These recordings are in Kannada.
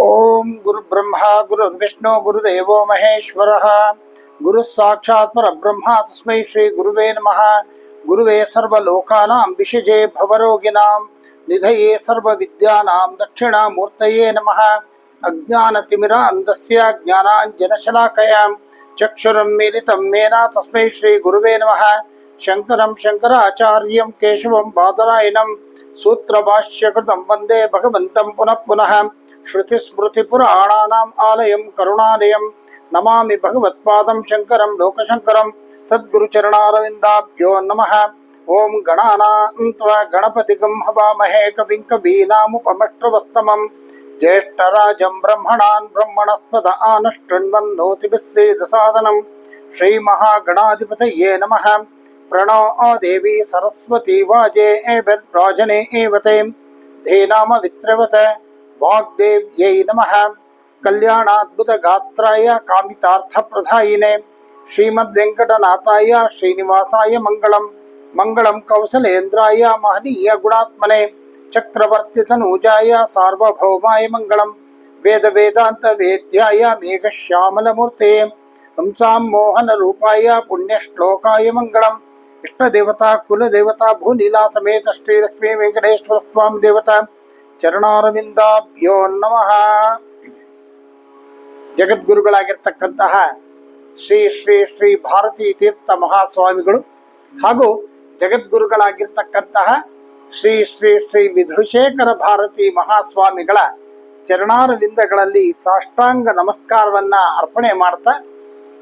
ఓం గురు బ్రహ్మ గురు విష్ణు గురుదేవో మహేశ్వర. గురు సాక్షాత్ పరబ్రహ్మ తస్మై శ్రీ గురువే నమ. గురువే సర్వలోకానాం విషజే భవరోగిణాం. నిధయే సర్వ విద్యానాం దక్షిణామూర్తయే నమ. అజ్ఞానతిమిరాంధస్య జ్ఞానాంజనశలాకయాం. చక్షురం మిలితం మేనా తస్మై శ్రీ గురువే నమ. శంకరం శంకరాచార్యం కేశవం బాదరాయణం. సూత్రభాష్యకృతం వందే భగవంతం పునః. श्रुतिस्मृतिपुराणानाम् आलयं करुणालयं नमामि भगवत्पादं शङ्करं लोकशङ्करं सद्गुरुचरणारविन्दाभ्यो नमः ॐ गणानां त्वा गणपतिगं हवामहे कविं कवीनामुपमष्ट्रवस्तमं ज्येष्ठराजं ब्रह्मणान् ब्रह्मणस्पद आनष्टृण्वन्नोतिभिस्सेदसादनं श्रीमहागणाधिपतये नमः प्रणो देवी सरस्वती वाजे एभिर्राजने एवते धीनामवित्रवत वाग्देव वाग्देव्यै नमः। प्रधायिने श्रीमद् वेंकटनाथाय श्रीनिवासाय मंगलम मंगलम कौशलेन्द्राय महनीय गुणात्मने चक्रवर्ती तनुजाय सार्वभौमाय मंगलम वेद वेदांत वेद्याय मङ्गलं वेदवेदान्तवेद्याय मेघश्यामलमूर्तये हंसां मोहनरूपाय पुण्यश्लोकाय देवता कुल देवता भूनिला समेत श्री लक्ष्मी वेंकटेश्वर स्वामी देवता ಚರಣಾರವಿಂದಾಭ್ಯೋ ನಮಃ. ಜಗದ್ಗುರುಗಳಾಗಿರ್ತಕ್ಕಂತಹ ಶ್ರೀ ಶ್ರೀ ಶ್ರೀ ಭಾರತೀ ತೀರ್ಥ ಮಹಾಸ್ವಾಮಿಗಳು ಹಾಗೂ ಜಗದ್ಗುರುಗಳಾಗಿರ್ತಕ್ಕಂತಹ ಶ್ರೀ ಶ್ರೀ ಶ್ರೀ ವಿಧುಶೇಖರ ಭಾರತಿ ಮಹಾಸ್ವಾಮಿಗಳ ಚರಣಾರವಿಂದಗಳಲ್ಲಿ ಸಾಷ್ಟಾಂಗ ನಮಸ್ಕಾರವನ್ನ ಅರ್ಪಣೆ ಮಾಡ್ತಾ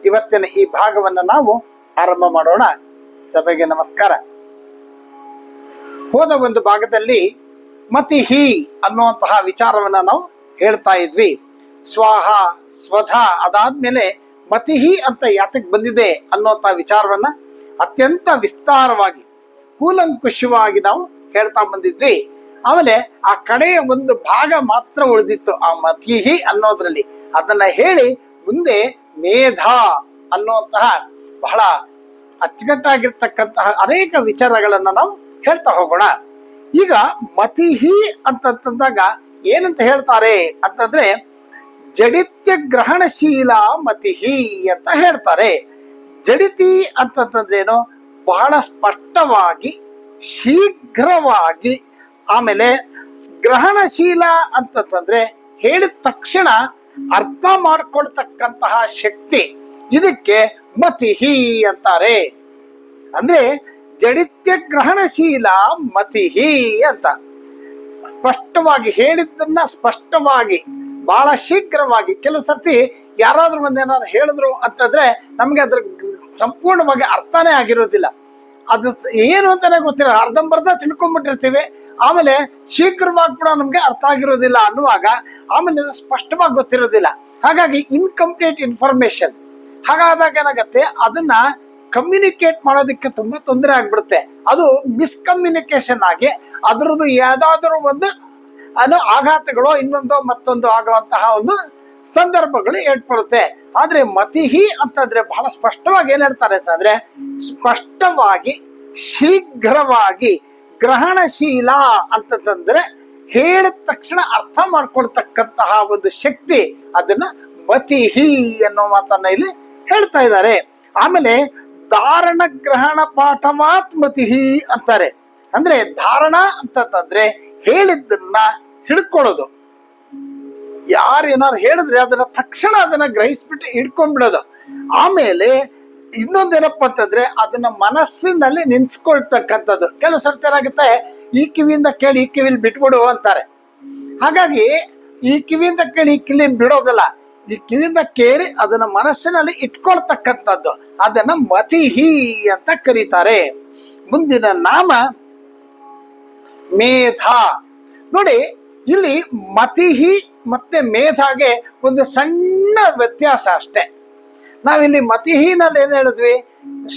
ಇವತ್ತಿನ ಈ ಭಾಗವನ್ನ ನಾವು ಆರಂಭ ಮಾಡೋಣ. ಸಭೆಗೆ ನಮಸ್ಕಾರ. ಹೋದ ಒಂದು ಭಾಗದಲ್ಲಿ ಮತಿಹಿ ಅನ್ನುವಂತಹ ವಿಚಾರವನ್ನ ನಾವು ಹೇಳ್ತಾ ಇದ್ವಿ. ಸ್ವಾಹ, ಸ್ವಧ ಅದಾದ್ಮೇಲೆ ಮತಿಹಿ ಅಂತ ಯಾತಕ್ಕೆ ಬಂದಿದೆ ಅನ್ನುವಂತಹ ವಿಚಾರವನ್ನ ಅತ್ಯಂತ ವಿಸ್ತಾರವಾಗಿ, ಕೂಲಂಕುಷವಾಗಿ ನಾವು ಹೇಳ್ತಾ ಬಂದಿದ್ವಿ. ಆಮೇಲೆ ಆ ಕಡೆಯ ಒಂದು ಭಾಗ ಮಾತ್ರ ಉಳಿದಿತ್ತು, ಆ ಮತಿಹಿ ಅನ್ನೋದ್ರಲ್ಲಿ. ಅದನ್ನ ಹೇಳಿ ಮುಂದೆ ಮೇಧ ಅನ್ನುವಂತಹ ಬಹಳ ಅಚ್ಚುಕಟ್ಟಾಗಿರ್ತಕ್ಕಂತಹ ಅನೇಕ ವಿಚಾರಗಳನ್ನ ನಾವು ಹೇಳ್ತಾ ಹೋಗೋಣ. ಈಗ ಮತಿಹಿ ಅಂತಂದಾಗ ಏನಂತ ಹೇಳ್ತಾರೆ ಅಂತಂದ್ರೆ ಜಡಿತ್ಯ ಗ್ರಹಣಶೀಲ ಮತಿಹಿ ಅಂತ ಹೇಳ್ತಾರೆ. ಜಡಿತಿ ಅಂತಂತಂದ್ರೇನು ಬಹಳ ಸ್ಪಷ್ಟವಾಗಿ, ಶೀಘ್ರವಾಗಿ. ಆಮೇಲೆ ಗ್ರಹಣಶೀಲ ಅಂತಂತಂದ್ರೆ ಹೇಳಿದ ತಕ್ಷಣ ಅರ್ಥ ಮಾಡ್ಕೊಳ್ತಕ್ಕಂತಹ ಶಕ್ತಿ ಇದಕ್ಕೆ ಮತಿಹಿ ಅಂತಾರೆ. ಅಂದ್ರೆ ಜಡಿತ್ಯ ಗ್ರಹಣಶೀಲ ಮತಿಹಿ ಅಂತ. ಸ್ಪಷ್ಟವಾಗಿ ಹೇಳಿದ್ದನ್ನ ಸ್ಪಷ್ಟವಾಗಿ, ಬಹಳ ಶೀಘ್ರವಾಗಿ ಕೆಲವು ಸರ್ತಿ ಯಾರಾದ್ರೂ ಒಂದು ಏನಾದ್ರು ಹೇಳಿದ್ರು ಅಂತಂದ್ರೆ ನಮ್ಗೆ ಅದ್ರ ಸಂಪೂರ್ಣವಾಗಿ ಅರ್ಥನೇ ಆಗಿರೋದಿಲ್ಲ. ಅದು ಏನು ಅಂತಾನೆ ಗೊತ್ತಿಲ್ಲ ಅರ್ಧಂಬರ್ಧ ತಿಳ್ಕೊಂಡ್ಬಿಟ್ಟಿರ್ತೀವಿ ಆಮೇಲೆ ಶೀಘ್ರವಾಗಿ ಕೂಡ ನಮ್ಗೆ ಅರ್ಥ ಆಗಿರೋದಿಲ್ಲ ಅನ್ನುವಾಗ ಆಮೇಲೆ ಸ್ಪಷ್ಟವಾಗಿ ಗೊತ್ತಿರೋದಿಲ್ಲ. ಹಾಗಾಗಿ ಇನ್ಕಂಪ್ಲೀಟ್ ಇನ್ಫಾರ್ಮೇಶನ್ ಹಾಗಾದಾಗ ಏನಾಗತ್ತೆ, ಅದನ್ನ ಕಮ್ಯುನಿಕೇಟ್ ಮಾಡೋದಕ್ಕೆ ತುಂಬಾ ತೊಂದರೆ ಆಗ್ಬಿಡುತ್ತೆ. ಅದು ಮಿಸ್ಕಮ್ಯುನಿಕೇಶನ್ ಆಗಿ ಅದರದ್ದು ಯಾವ್ದಾದ್ರೂ ಒಂದು ಆಘಾತಗಳು ಇನ್ನೊಂದು ಮತ್ತೊಂದು ಆಗುವಂತಹ ಒಂದು ಸಂದರ್ಭಗಳು ಏರ್ಪಡುತ್ತೆ. ಆದ್ರೆ ಮತಿಹಿ ಅಂತಂದ್ರೆ ಬಹಳ ಸ್ಪಷ್ಟವಾಗಿ ಏನ್ ಹೇಳ್ತಾರೆ ಅಂತಂದ್ರೆ ಸ್ಪಷ್ಟವಾಗಿ, ಶೀಘ್ರವಾಗಿ ಗ್ರಹಣಶೀಲ ಅಂತಂದ್ರೆ ಹೇಳಿದ ತಕ್ಷಣ ಅರ್ಥ ಮಾಡ್ಕೊಳ್ತಕ್ಕಂತಹ ಒಂದು ಶಕ್ತಿ ಅದನ್ನ ಮತಿಹಿ ಅನ್ನೋ ಮಾತನ್ನ ಇಲ್ಲಿ ಹೇಳ್ತಾ ಇದ್ದಾರೆ. ಆಮೇಲೆ ಧಾರಣ ಗ್ರಹಣ ಪಾಠ ಮಾತ್ಮತಿ ಅಂತಾರೆ. ಅಂದ್ರೆ ಧಾರಣ ಅಂತಂದ್ರೆ ಹೇಳಿದ್ದನ್ನ ಹಿಡ್ಕೊಳ್ಳೋದು. ಯಾರು ಏನಾರು ಹೇಳಿದ್ರೆ ಅದನ್ನ ತಕ್ಷಣ ಅದನ್ನ ಗ್ರಹಿಸ್ಬಿಟ್ಟು ಹಿಡ್ಕೊಂಡ್ಬಿಡೋದು. ಆಮೇಲೆ ಇನ್ನೊಂದೇನಪ್ಪ ಅಂತಂದ್ರೆ ಅದನ್ನ ಮನಸ್ಸಿನಲ್ಲಿ ನಿನ್ಸ್ಕೊಳ್ತಕ್ಕಂಥದ್ದು. ಕೆಲವು ಸರ್ತಿ ಏನಾಗುತ್ತೆ? ಈ ಕಿವಿಯಿಂದ ಕೇಳಿ ಈ ಕಿವಿಲಿ ಬಿಟ್ಬಿಡು ಅಂತಾರೆ. ಹಾಗಾಗಿ ಈ ಕಿವಿಯಿಂದ ಕೇಳಿ ಈ ಕಿವಿ ಬಿಡೋದಲ್ಲ. ಈ ಕಿವಿಯಿಂದ ಕೇಳಿ ಅದನ್ನ ಮನಸ್ಸಿನಲ್ಲಿ ಇಟ್ಕೊಳ್ತಕ್ಕಂಥದ್ದು. ಅದನ್ನ ಮತಿಹಿ ಅಂತ ಕರೀತಾರೆ. ಮುಂದಿನ ನಾಮ ಮೇಧ. ನೋಡಿ, ಇಲ್ಲಿ ಮತಿಹಿ ಮತ್ತೆ ಮೇಧಾಗೆ ಒಂದು ಸಣ್ಣ ವ್ಯತ್ಯಾಸ ಅಷ್ಟೇ. ನಾವಿಲ್ಲಿ ಮತಿಹೀನಲ್ಲಿ ಏನ್ ಹೇಳಿದ್ವಿ?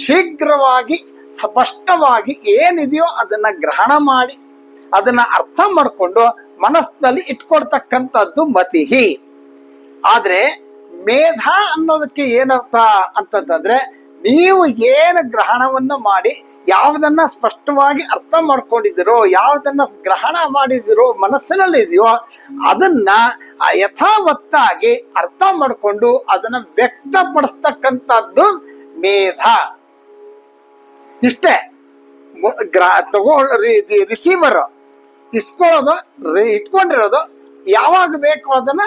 ಶೀಘ್ರವಾಗಿ, ಸ್ಪಷ್ಟವಾಗಿ ಏನಿದೆಯೋ ಅದನ್ನ ಗ್ರಹಣ ಮಾಡಿ, ಅದನ್ನ ಅರ್ಥ ಮಾಡಿಕೊಂಡು ಮನಸ್ಸಿನಲ್ಲಿ ಇಟ್ಕೊಡ್ತಕ್ಕಂಥದ್ದು ಮತಿಹಿ. ಆದ್ರೆ ಮೇಧ ಅನ್ನೋದಕ್ಕೆ ಏನರ್ಥ ಅಂತಂತಂದ್ರೆ ನೀವು ಏನು ಗ್ರಹಣವನ್ನ ಮಾಡಿ ಯಾವುದನ್ನ ಸ್ಪಷ್ಟವಾಗಿ ಅರ್ಥ ಮಾಡ್ಕೊಂಡಿದ್ದೀರೋ, ಯಾವುದನ್ನ ಗ್ರಹಣ ಮಾಡಿದಿರೋ ಮನಸ್ಸಿನಲ್ಲಿ ಇದೆಯೋ ಅದನ್ನ ಯಥಾವತ್ತಾಗಿ ಅರ್ಥ ಮಾಡಿಕೊಂಡು ಅದನ್ನ ವ್ಯಕ್ತಪಡಿಸ್ತಕ್ಕಂಥದ್ದು ಮೇಧ. ಇಷ್ಟೇ ಗ್ರಾ, ತಗೋ ರಿಸೀವರ್ ಇಸ್ಕೊಳ್ಳೋದು ಇಟ್ಕೊಂಡಿರೋದು ಯಾವಾಗ ಬೇಕು ಅದನ್ನ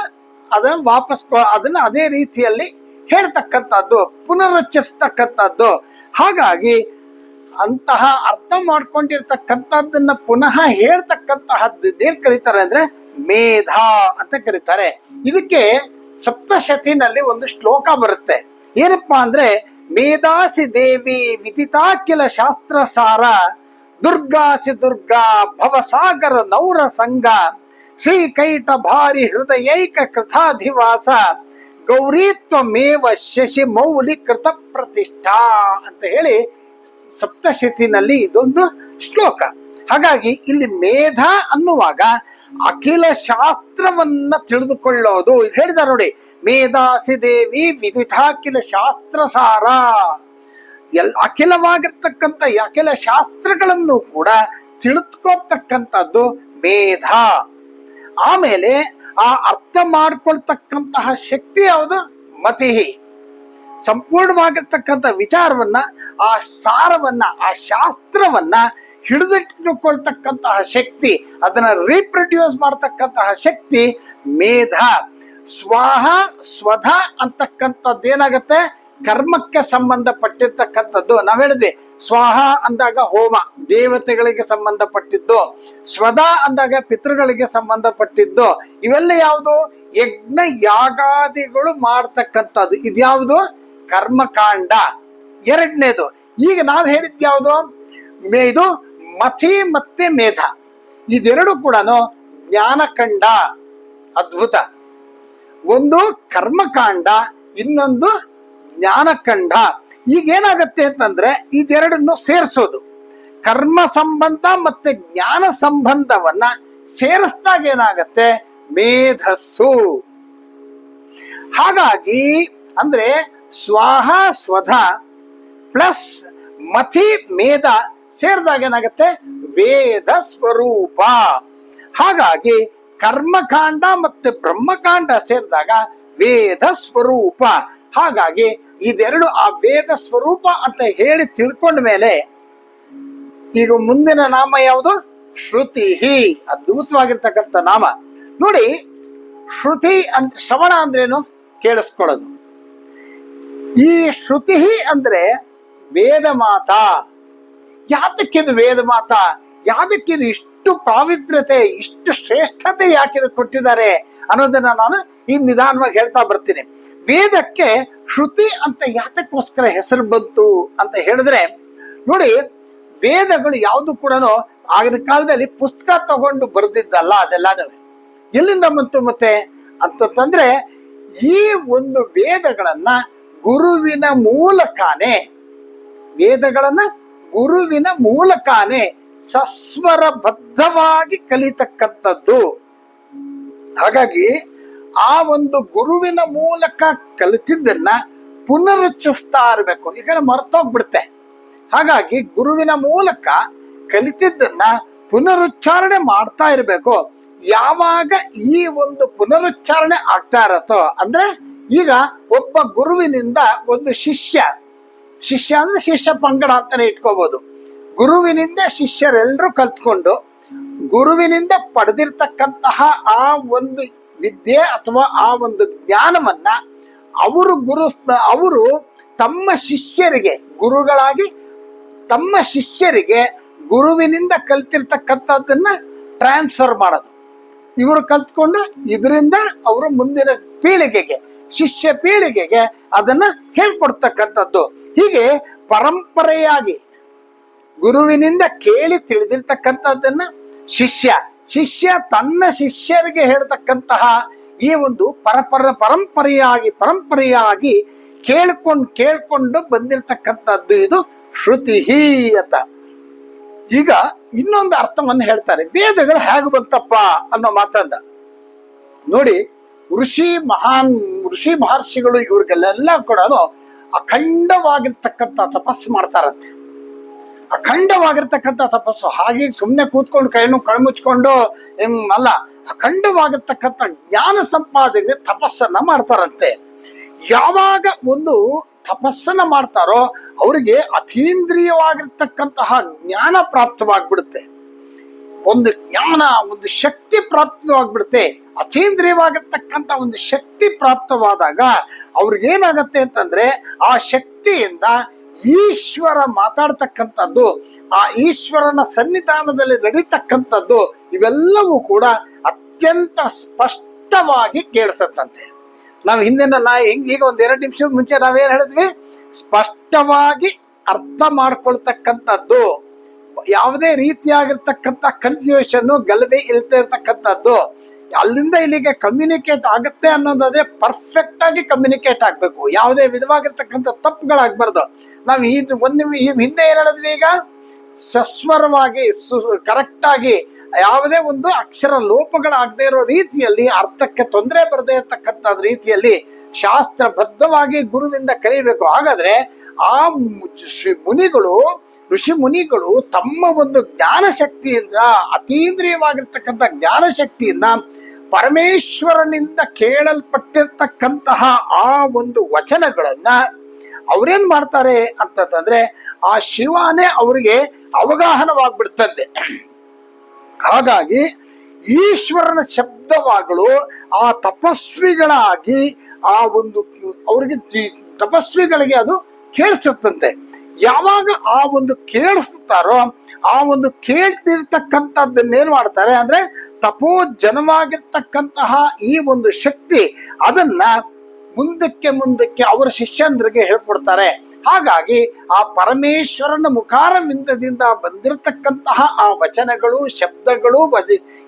ಅದನ್ನ ವಾಪಸ್ ಅದನ್ನ ಅದೇ ರೀತಿಯಲ್ಲಿ ಹೇಳ್ತಕ್ಕಂಥದ್ದು, ಪುನರುಚ್ಚರಿಸ್ತಕ್ಕಂಥದ್ದು. ಹಾಗಾಗಿ ಅಂತಹ ಅರ್ಥ ಮಾಡ್ಕೊಂಡಿರ್ತಕ್ಕಂಥದ್ದನ್ನ ಪುನಃ ಹೇಳ್ತಕ್ಕಂತಹದ್ದು ಏನ್ ಕರೀತಾರೆ ಅಂದ್ರೆ ಮೇಧ ಅಂತ ಕರೀತಾರೆ. ಇದಕ್ಕೆ ಸಪ್ತಶತಿನಲ್ಲಿ ಒಂದು ಶ್ಲೋಕ ಬರುತ್ತೆ. ಏನಪ್ಪಾ ಅಂದ್ರೆ, ಮೇಧಾಸಿ ದೇವಿ ವಿದಿತಾಖಿಲ ಶಾಸ್ತ್ರ ಸಾರ ದುರ್ಗಾಸಿ ದುರ್ಗಾ ಭವಸಾಗರ ನೌರ ಸಂಗ ಶ್ರೀಕೈಟ ಭಾರಿ ಹೃದಯೈಕ ಕೃತಾಧಿವಾಸ ಗೌರೀತ್ವಮೇವ ಶಶಿ ಮೌಲಿ ಕೃತ ಪ್ರತಿಷ್ಠಾ ಅಂತ ಹೇಳಿ ಸಪ್ತಶತಿನಲ್ಲಿ ಇದೊಂದು ಶ್ಲೋಕ. ಹಾಗಾಗಿ ಇಲ್ಲಿ ಮೇಧ ಅನ್ನುವಾಗ ಅಖಿಲ ಶಾಸ್ತ್ರವನ್ನ ತಿಳಿದುಕೊಳ್ಳೋದು. ಇದು ಹೇಳಿದ ನೋಡಿ, ಮೇಧಾಸಿ ದೇವಿ ವಿವಿಧಾಖಿಲ ಶಾಸ್ತ್ರ ಸಾರ. ಎಲ್ ಅಖಿಲವಾಗಿರ್ತಕ್ಕಂಥ ಅಖಿಲ ಶಾಸ್ತ್ರಗಳನ್ನು ಕೂಡ ತಿಳಿದುಕೋತಕ್ಕಂಥದ್ದು ಮೇಧ. ಆಮೇಲೆ ಆ ಅರ್ಥ ಮಾಡ್ಕೊಳ್ತಕ್ಕಂತಹ ಶಕ್ತಿ ಯಾವುದು? ಮತಿಹಿ. ಸಂಪೂರ್ಣವಾಗಿರ್ತಕ್ಕಂಥ ವಿಚಾರವನ್ನ, ಆ ಸಾರವನ್ನ, ಆ ಶಾಸ್ತ್ರವನ್ನ ಹಿಡಿದಿಟ್ಟುಕೊಳ್ತಕ್ಕಂತಹ ಶಕ್ತಿ, ಅದನ್ನ ರೀಪ್ರೊಡ್ಯೂಸ್ ಮಾಡ್ತಕ್ಕಂತಹ ಶಕ್ತಿ ಮೇಧ. ಸ್ವಾಹ, ಸ್ವಧ ಅಂತಕ್ಕಂಥದ್ದು ಏನಾಗತ್ತೆ? ಕರ್ಮಕ್ಕೆ ಸಂಬಂಧಪಟ್ಟಿರ್ತಕ್ಕಂಥದ್ದು. ನಾವ್ ಹೇಳಿದ್ವಿ ಸ್ವಾಹ ಅಂದಾಗ ಹೋಮ, ದೇವತೆಗಳಿಗೆ ಸಂಬಂಧಪಟ್ಟಿದ್ದು ಸ್ವದ ಅಂದಾಗ ಪಿತೃಗಳಿಗೆ ಸಂಬಂಧಪಟ್ಟಿದ್ದು, ಇವೆಲ್ಲ ಯಾವುದು? ಯಜ್ಞ ಯಾಗಾದಿಗಳು ಮಾಡ್ತಕ್ಕಂಥದ್ದು. ಇದ್ಯಾವುದು? ಕರ್ಮಕಾಂಡ. ಎರಡನೇದು, ಈಗ ನಾವು ಹೇಳಿದ್ ಯಾವುದು? ಇದು ಮಥಿ ಮತ್ತೆ ಮೇಧ. ಇದೆರಡು ಕೂಡ ಜ್ಞಾನಕಂಡ ಅದ್ಭುತ. ಒಂದು ಕರ್ಮಕಾಂಡ, ಇನ್ನೊಂದು ಜ್ಞಾನಕಂಡ ಈಗ ಏನಾಗುತ್ತೆ ಅಂತಂದ್ರೆ ಇದೆರಡನ್ನು ಸೇರಿಸೋದು. ಕರ್ಮ ಸಂಬಂಧ ಮತ್ತೆ ಜ್ಞಾನ ಸಂಬಂಧವನ್ನ ಸೇರಿಸಿದಾಗ ಏನಾಗತ್ತೆ? ಮೇಧಸ್ಸು. ಹಾಗಾಗಿ ಅಂದ್ರೆ ಸ್ವಾಹ, ಸ್ವಧ ಪ್ಲಸ್ ಮಥಿ, ಮೇಧ ಸೇರಿದಾಗ ಏನಾಗುತ್ತೆ? ವೇದ ಸ್ವರೂಪ. ಹಾಗಾಗಿ ಕರ್ಮಕಾಂಡ ಮತ್ತೆ ಬ್ರಹ್ಮಕಾಂಡ ಸೇರಿದಾಗ ವೇದ ಸ್ವರೂಪ. ಹಾಗಾಗಿ ಇದೆರಡು ಆ ವೇದ ಸ್ವರೂಪ ಅಂತ ಹೇಳಿ ತಿಳ್ಕೊಂಡ ಮೇಲೆ ಈಗ ಮುಂದಿನ ನಾಮ ಯಾವುದು? ಶ್ರುತಿ ಅದ್ಭುತವಾಗಿರ್ತಕ್ಕಂಥ ನಾಮ. ನೋಡಿ, ಶ್ರುತಿ ಅಂತ ಶ್ರವಣ ಅಂದ್ರೇನು? ಕೇಳಿಸ್ಕೊಳ್ಳೋದು. ಈ ಶ್ರುತಿ ಅಂದ್ರೆ ವೇದ ಮಾತಾ. ಯಾತಕ್ಕಿದು ವೇದ ಮಾತಾ? ಯಾತಕ್ಕಿದು ಇಷ್ಟು ಪಾವಿತ್ರ್ಯತೆ, ಇಷ್ಟು ಶ್ರೇಷ್ಠತೆ ಯಾಕಿದು ಕೊಟ್ಟಿದ್ದಾರೆ ಅನ್ನೋದನ್ನ ನಾನು ಈ ನಿಧಾನವಾಗಿ ಹೇಳ್ತಾ ಬರ್ತೀನಿ. ವೇದಕ್ಕೆ ಶ್ರುತಿ ಅಂತ ಯಾತಕ್ಕೋಸ್ಕರ ಹೆಸರು ಬಂತು ಅಂತ ಹೇಳಿದ್ರೆ, ನೋಡಿ, ವೇದಗಳು ಯಾವುದು ಕೂಡ ಆಗದ ಕಾಲದಲ್ಲಿ ಪುಸ್ತಕ ತಗೊಂಡು ಬರೆದಿದ್ದಲ್ಲ ಅದೆಲ್ಲನೂ ಎಲ್ಲಿಂದ ಬಂತು ಮತ್ತೆ? ಅಂತಂದ್ರೆ ಈ ಒಂದು ವೇದಗಳನ್ನ ಗುರುವಿನ ಮೂಲಕನೇ, ವೇದಗಳನ್ನ ಗುರುವಿನ ಮೂಲಕನೇ ಸಸ್ವರಬದ್ಧವಾಗಿ ಕಲಿತಕ್ಕಂಥದ್ದು. ಹಾಗಾಗಿ ಆ ಒಂದು ಗುರುವಿನ ಮೂಲಕ ಕಲಿತಿದ್ದನ್ನ ಪುನರುಚ್ಚಿಸ್ತಾ ಇರಬೇಕು. ಈಗ ಮರ್ತೋಗ್ಬಿಡುತ್ತೆ. ಹಾಗಾಗಿ ಗುರುವಿನ ಮೂಲಕ ಕಲಿತಿದ್ದನ್ನ ಪುನರುಚ್ಚಾರಣೆ ಮಾಡ್ತಾ ಇರಬೇಕು. ಯಾವಾಗ ಈ ಒಂದು ಪುನರುಚ್ಚಾರಣೆ ಆಗ್ತಾ ಇರತ್ತೋ, ಅಂದ್ರೆ ಈಗ ಒಬ್ಬ ಗುರುವಿನಿಂದ ಒಂದು ಶಿಷ್ಯ ಶಿಷ್ಯ ಅಂದ್ರೆ ಶಿಷ್ಯ ಪಂಗಡ ಅಂತಾನೆ ಇಟ್ಕೋಬಹುದು ಗುರುವಿನಿಂದ ಶಿಷ್ಯರೆಲ್ಲರೂ ಕಲ್ತ್ಕೊಂಡು ಗುರುವಿನಿಂದ ಪಡೆದಿರ್ತಕ್ಕಂತಹ ಆ ಒಂದು ವಿದ್ಯೆ ಅಥವಾ ಆ ಒಂದು ಜ್ಞಾನವನ್ನ ಅವರು ಗುರು ಅವರು ತಮ್ಮ ಶಿಷ್ಯರಿಗೆ, ಗುರುಗಳಾಗಿ ತಮ್ಮ ಶಿಷ್ಯರಿಗೆ ಗುರುವಿನಿಂದ ಕಲ್ತಿರ್ತಕ್ಕಂಥದ್ದನ್ನ ಟ್ರಾನ್ಸ್ಫರ್ ಮಾಡೋದು. ಇವರು ಕಲ್ತ್ಕೊಂಡು ಇದರಿಂದ ಅವರು ಮುಂದಿನ ಪೀಳಿಗೆಗೆ, ಶಿಷ್ಯ ಪೀಳಿಗೆಗೆ ಅದನ್ನ ಹೇಳ್ಕೊಡ್ತಕ್ಕಂಥದ್ದು. ಹೀಗೆ ಪರಂಪರೆಯಾಗಿ ಗುರುವಿನಿಂದ ಕೇಳಿ ತಿಳಿದಿರ್ತಕ್ಕಂಥದ್ದನ್ನ ಶಿಷ್ಯ. ಶಿಷ್ಯ ತನ್ನ ಶಿಷ್ಯರಿಗೆ ಹೇಳ್ತಕ್ಕಂತಹ ಈ ಒಂದು ಪರಪರ ಪರಂಪರೆಯಾಗಿ ಪರಂಪರೆಯಾಗಿ ಕೇಳ್ಕೊಂಡು ಕೇಳ್ಕೊಂಡು ಬಂದಿರತಕ್ಕಂಥದ್ದು ಇದು ಶ್ರುತಿ ಅಂತ. ಈಗ ಇನ್ನೊಂದು ಅರ್ಥವನ್ನು ಹೇಳ್ತಾರೆ. ವೇದಗಳು ಹೇಗೆ ಬಂತಪ್ಪ ಅನ್ನೋ ಮಾತಂದ. ನೋಡಿ, ಋಷಿ ಮಹಾನ್ ಋಷಿ ಮಹರ್ಷಿಗಳು ಇವ್ರಿಗೆಲ್ಲ ಕೂಡ ಅಖಂಡವಾಗಿರ್ತಕ್ಕಂಥ ತಪಸ್ಸು ಮಾಡ್ತಾರಂತೆ. ಅಖಂಡವಾಗಿರ್ತಕ್ಕಂಥ ತಪಸ್ಸು. ಹಾಗೆ ಸುಮ್ಮನೆ ಕೂತ್ಕೊಂಡು ಕೈನು ಕಣ್ಮುಚ್ಕೊಂಡು ಅಲ್ಲ, ಅಖಂಡವಾಗಿರ್ತಕ್ಕಂಥ ಜ್ಞಾನ ಸಂಪಾದನೆ ತಪಸ್ಸನ್ನ ಮಾಡ್ತಾರಂತೆ. ಯಾವಾಗ ಒಂದು ತಪಸ್ಸನ್ನ ಮಾಡ್ತಾರೋ ಅವರಿಗೆ ಅತೀಂದ್ರಿಯವಾಗಿರ್ತಕ್ಕಂತಹ ಜ್ಞಾನ ಪ್ರಾಪ್ತವಾಗ್ಬಿಡುತ್ತೆ. ಒಂದು ಜ್ಞಾನ, ಒಂದು ಶಕ್ತಿ ಪ್ರಾಪ್ತವಾಗ್ಬಿಡುತ್ತೆ. ಅತೀಂದ್ರಿಯವಾಗಿರ್ತಕ್ಕಂಥ ಒಂದು ಶಕ್ತಿ ಪ್ರಾಪ್ತವಾದಾಗ ಅವ್ರಿಗೇನಾಗತ್ತೆ ಅಂತಂದ್ರೆ ಆ ಶಕ್ತಿಯಿಂದ ಈಶ್ವರ ಮಾತಾಡ್ತಕ್ಕಂಥದ್ದು, ಆ ಈಶ್ವರನ ಸನ್ನಿಧಾನದಲ್ಲಿ ನಡೀತಕ್ಕಂಥದ್ದು, ಇವೆಲ್ಲವೂ ಕೂಡ ಅತ್ಯಂತ ಸ್ಪಷ್ಟವಾಗಿ ಕೇಳಿಸತ್ತಂತೆ. ನಾವು ಹಿಂದಿನ ನಾ ಹಿಂಗ್ ಈಗ ಒಂದ್ ಎರಡು ನಿಮಿಷದ ಮುಂಚೆ ನಾವೇನ್ ಹೇಳಿದ್ವಿ? ಸ್ಪಷ್ಟವಾಗಿ ಅರ್ಥ ಮಾಡ್ಕೊಳ್ತಕ್ಕಂಥದ್ದು, ಯಾವುದೇ ರೀತಿಯಾಗಿರ್ತಕ್ಕಂಥ ಕನ್ಫ್ಯೂಷನ್ ಗಲಭೆ ಇಲ್ದೇ ಇರ್ತಕ್ಕಂಥದ್ದು ಅಲ್ಲಿಂದ ಇಲ್ಲಿಗೆ ಕಮ್ಯುನಿಕೇಟ್ ಆಗುತ್ತೆ ಅನ್ನೋದಾದ್ರೆ ಪರ್ಫೆಕ್ಟ್ ಆಗಿ ಕಮ್ಯುನಿಕೇಟ್ ಆಗ್ಬೇಕು. ಯಾವುದೇ ವಿಧವಾಗಿರ್ತಕ್ಕಂಥ ತಪ್ಪುಗಳಾಗಬಾರ್ದು. ನಾವು ಇದು ಒಂದು ಹಿಂದೆ ಏನ್ ಈಗ, ಸಸ್ವರವಾಗಿ ಕರೆಕ್ಟ್ ಆಗಿ ಯಾವುದೇ ಒಂದು ಅಕ್ಷರ ಲೋಪಗಳಾಗದೇ ಇರೋ ರೀತಿಯಲ್ಲಿ, ಅರ್ಥಕ್ಕೆ ತೊಂದರೆ ಬರದೇ ಇರತಕ್ಕಂಥ ರೀತಿಯಲ್ಲಿ ಶಾಸ್ತ್ರಬದ್ಧವಾಗಿ ಗುರುವಿಂದ ಕಲಿಬೇಕು. ಹಾಗಾದ್ರೆ ಆ ಮುನಿಗಳು, ಋಷಿ ಮುನಿಗಳು ತಮ್ಮ ಒಂದು ಜ್ಞಾನ ಶಕ್ತಿಯಿಂದ ಅತೀಂದ್ರಿಯವಾಗಿರ್ತಕ್ಕಂಥ ಜ್ಞಾನ ಶಕ್ತಿಯಿಂದ ಪರಮೇಶ್ವರನಿಂದ ಕೇಳಲ್ಪಟ್ಟಿರ್ತಕ್ಕಂತಹ ಆ ಒಂದು ವಚನಗಳನ್ನ ಅವ್ರೇನ್ ಮಾಡ್ತಾರೆ ಅಂತಂದ್ರೆ ಆ ಶಿವನೇ ಅವರಿಗೆ ಅವಗಾಹನವಾಗ್ಬಿಡ್ತದೆ ಹಾಗಾಗಿ ಈಶ್ವರನ ಶಬ್ದವಾಗಲು ಆ ತಪಸ್ವಿಗಳಾಗಿ ಆ ಒಂದು ಅವರಿಗೆ ತಪಸ್ವಿಗಳಿಗೆ ಅದು ಕೇಳಿಸುತ್ತಂತೆ ಯಾವಾಗ ಆ ಒಂದು ಕೇಳಿಸ್ತಾರೋ ಆ ಒಂದು ಕೇಳ್ತಿರ್ತಕ್ಕಂಥದ್ದನ್ನೇನ್ ಮಾಡ್ತಾರೆ ಅಂದ್ರೆ ತಪೋಜನವಾಗಿರ್ತಕ್ಕಂತಹ ಈ ಒಂದು ಶಕ್ತಿ ಅದನ್ನ ಮುಂದಕ್ಕೆ ಮುಂದಕ್ಕೆ ಅವರ ಶಿಷ್ಯಂದ್ರಿಗೆ ಹೇಳ್ಕೊಡ್ತಾರೆ. ಹಾಗಾಗಿ ಆ ಪರಮೇಶ್ವರನ ಮುಖಾರವಿಂದದಿಂದ ಬಂದಿರತಕ್ಕಂತಹ ಆ ವಚನಗಳು, ಶಬ್ದಗಳು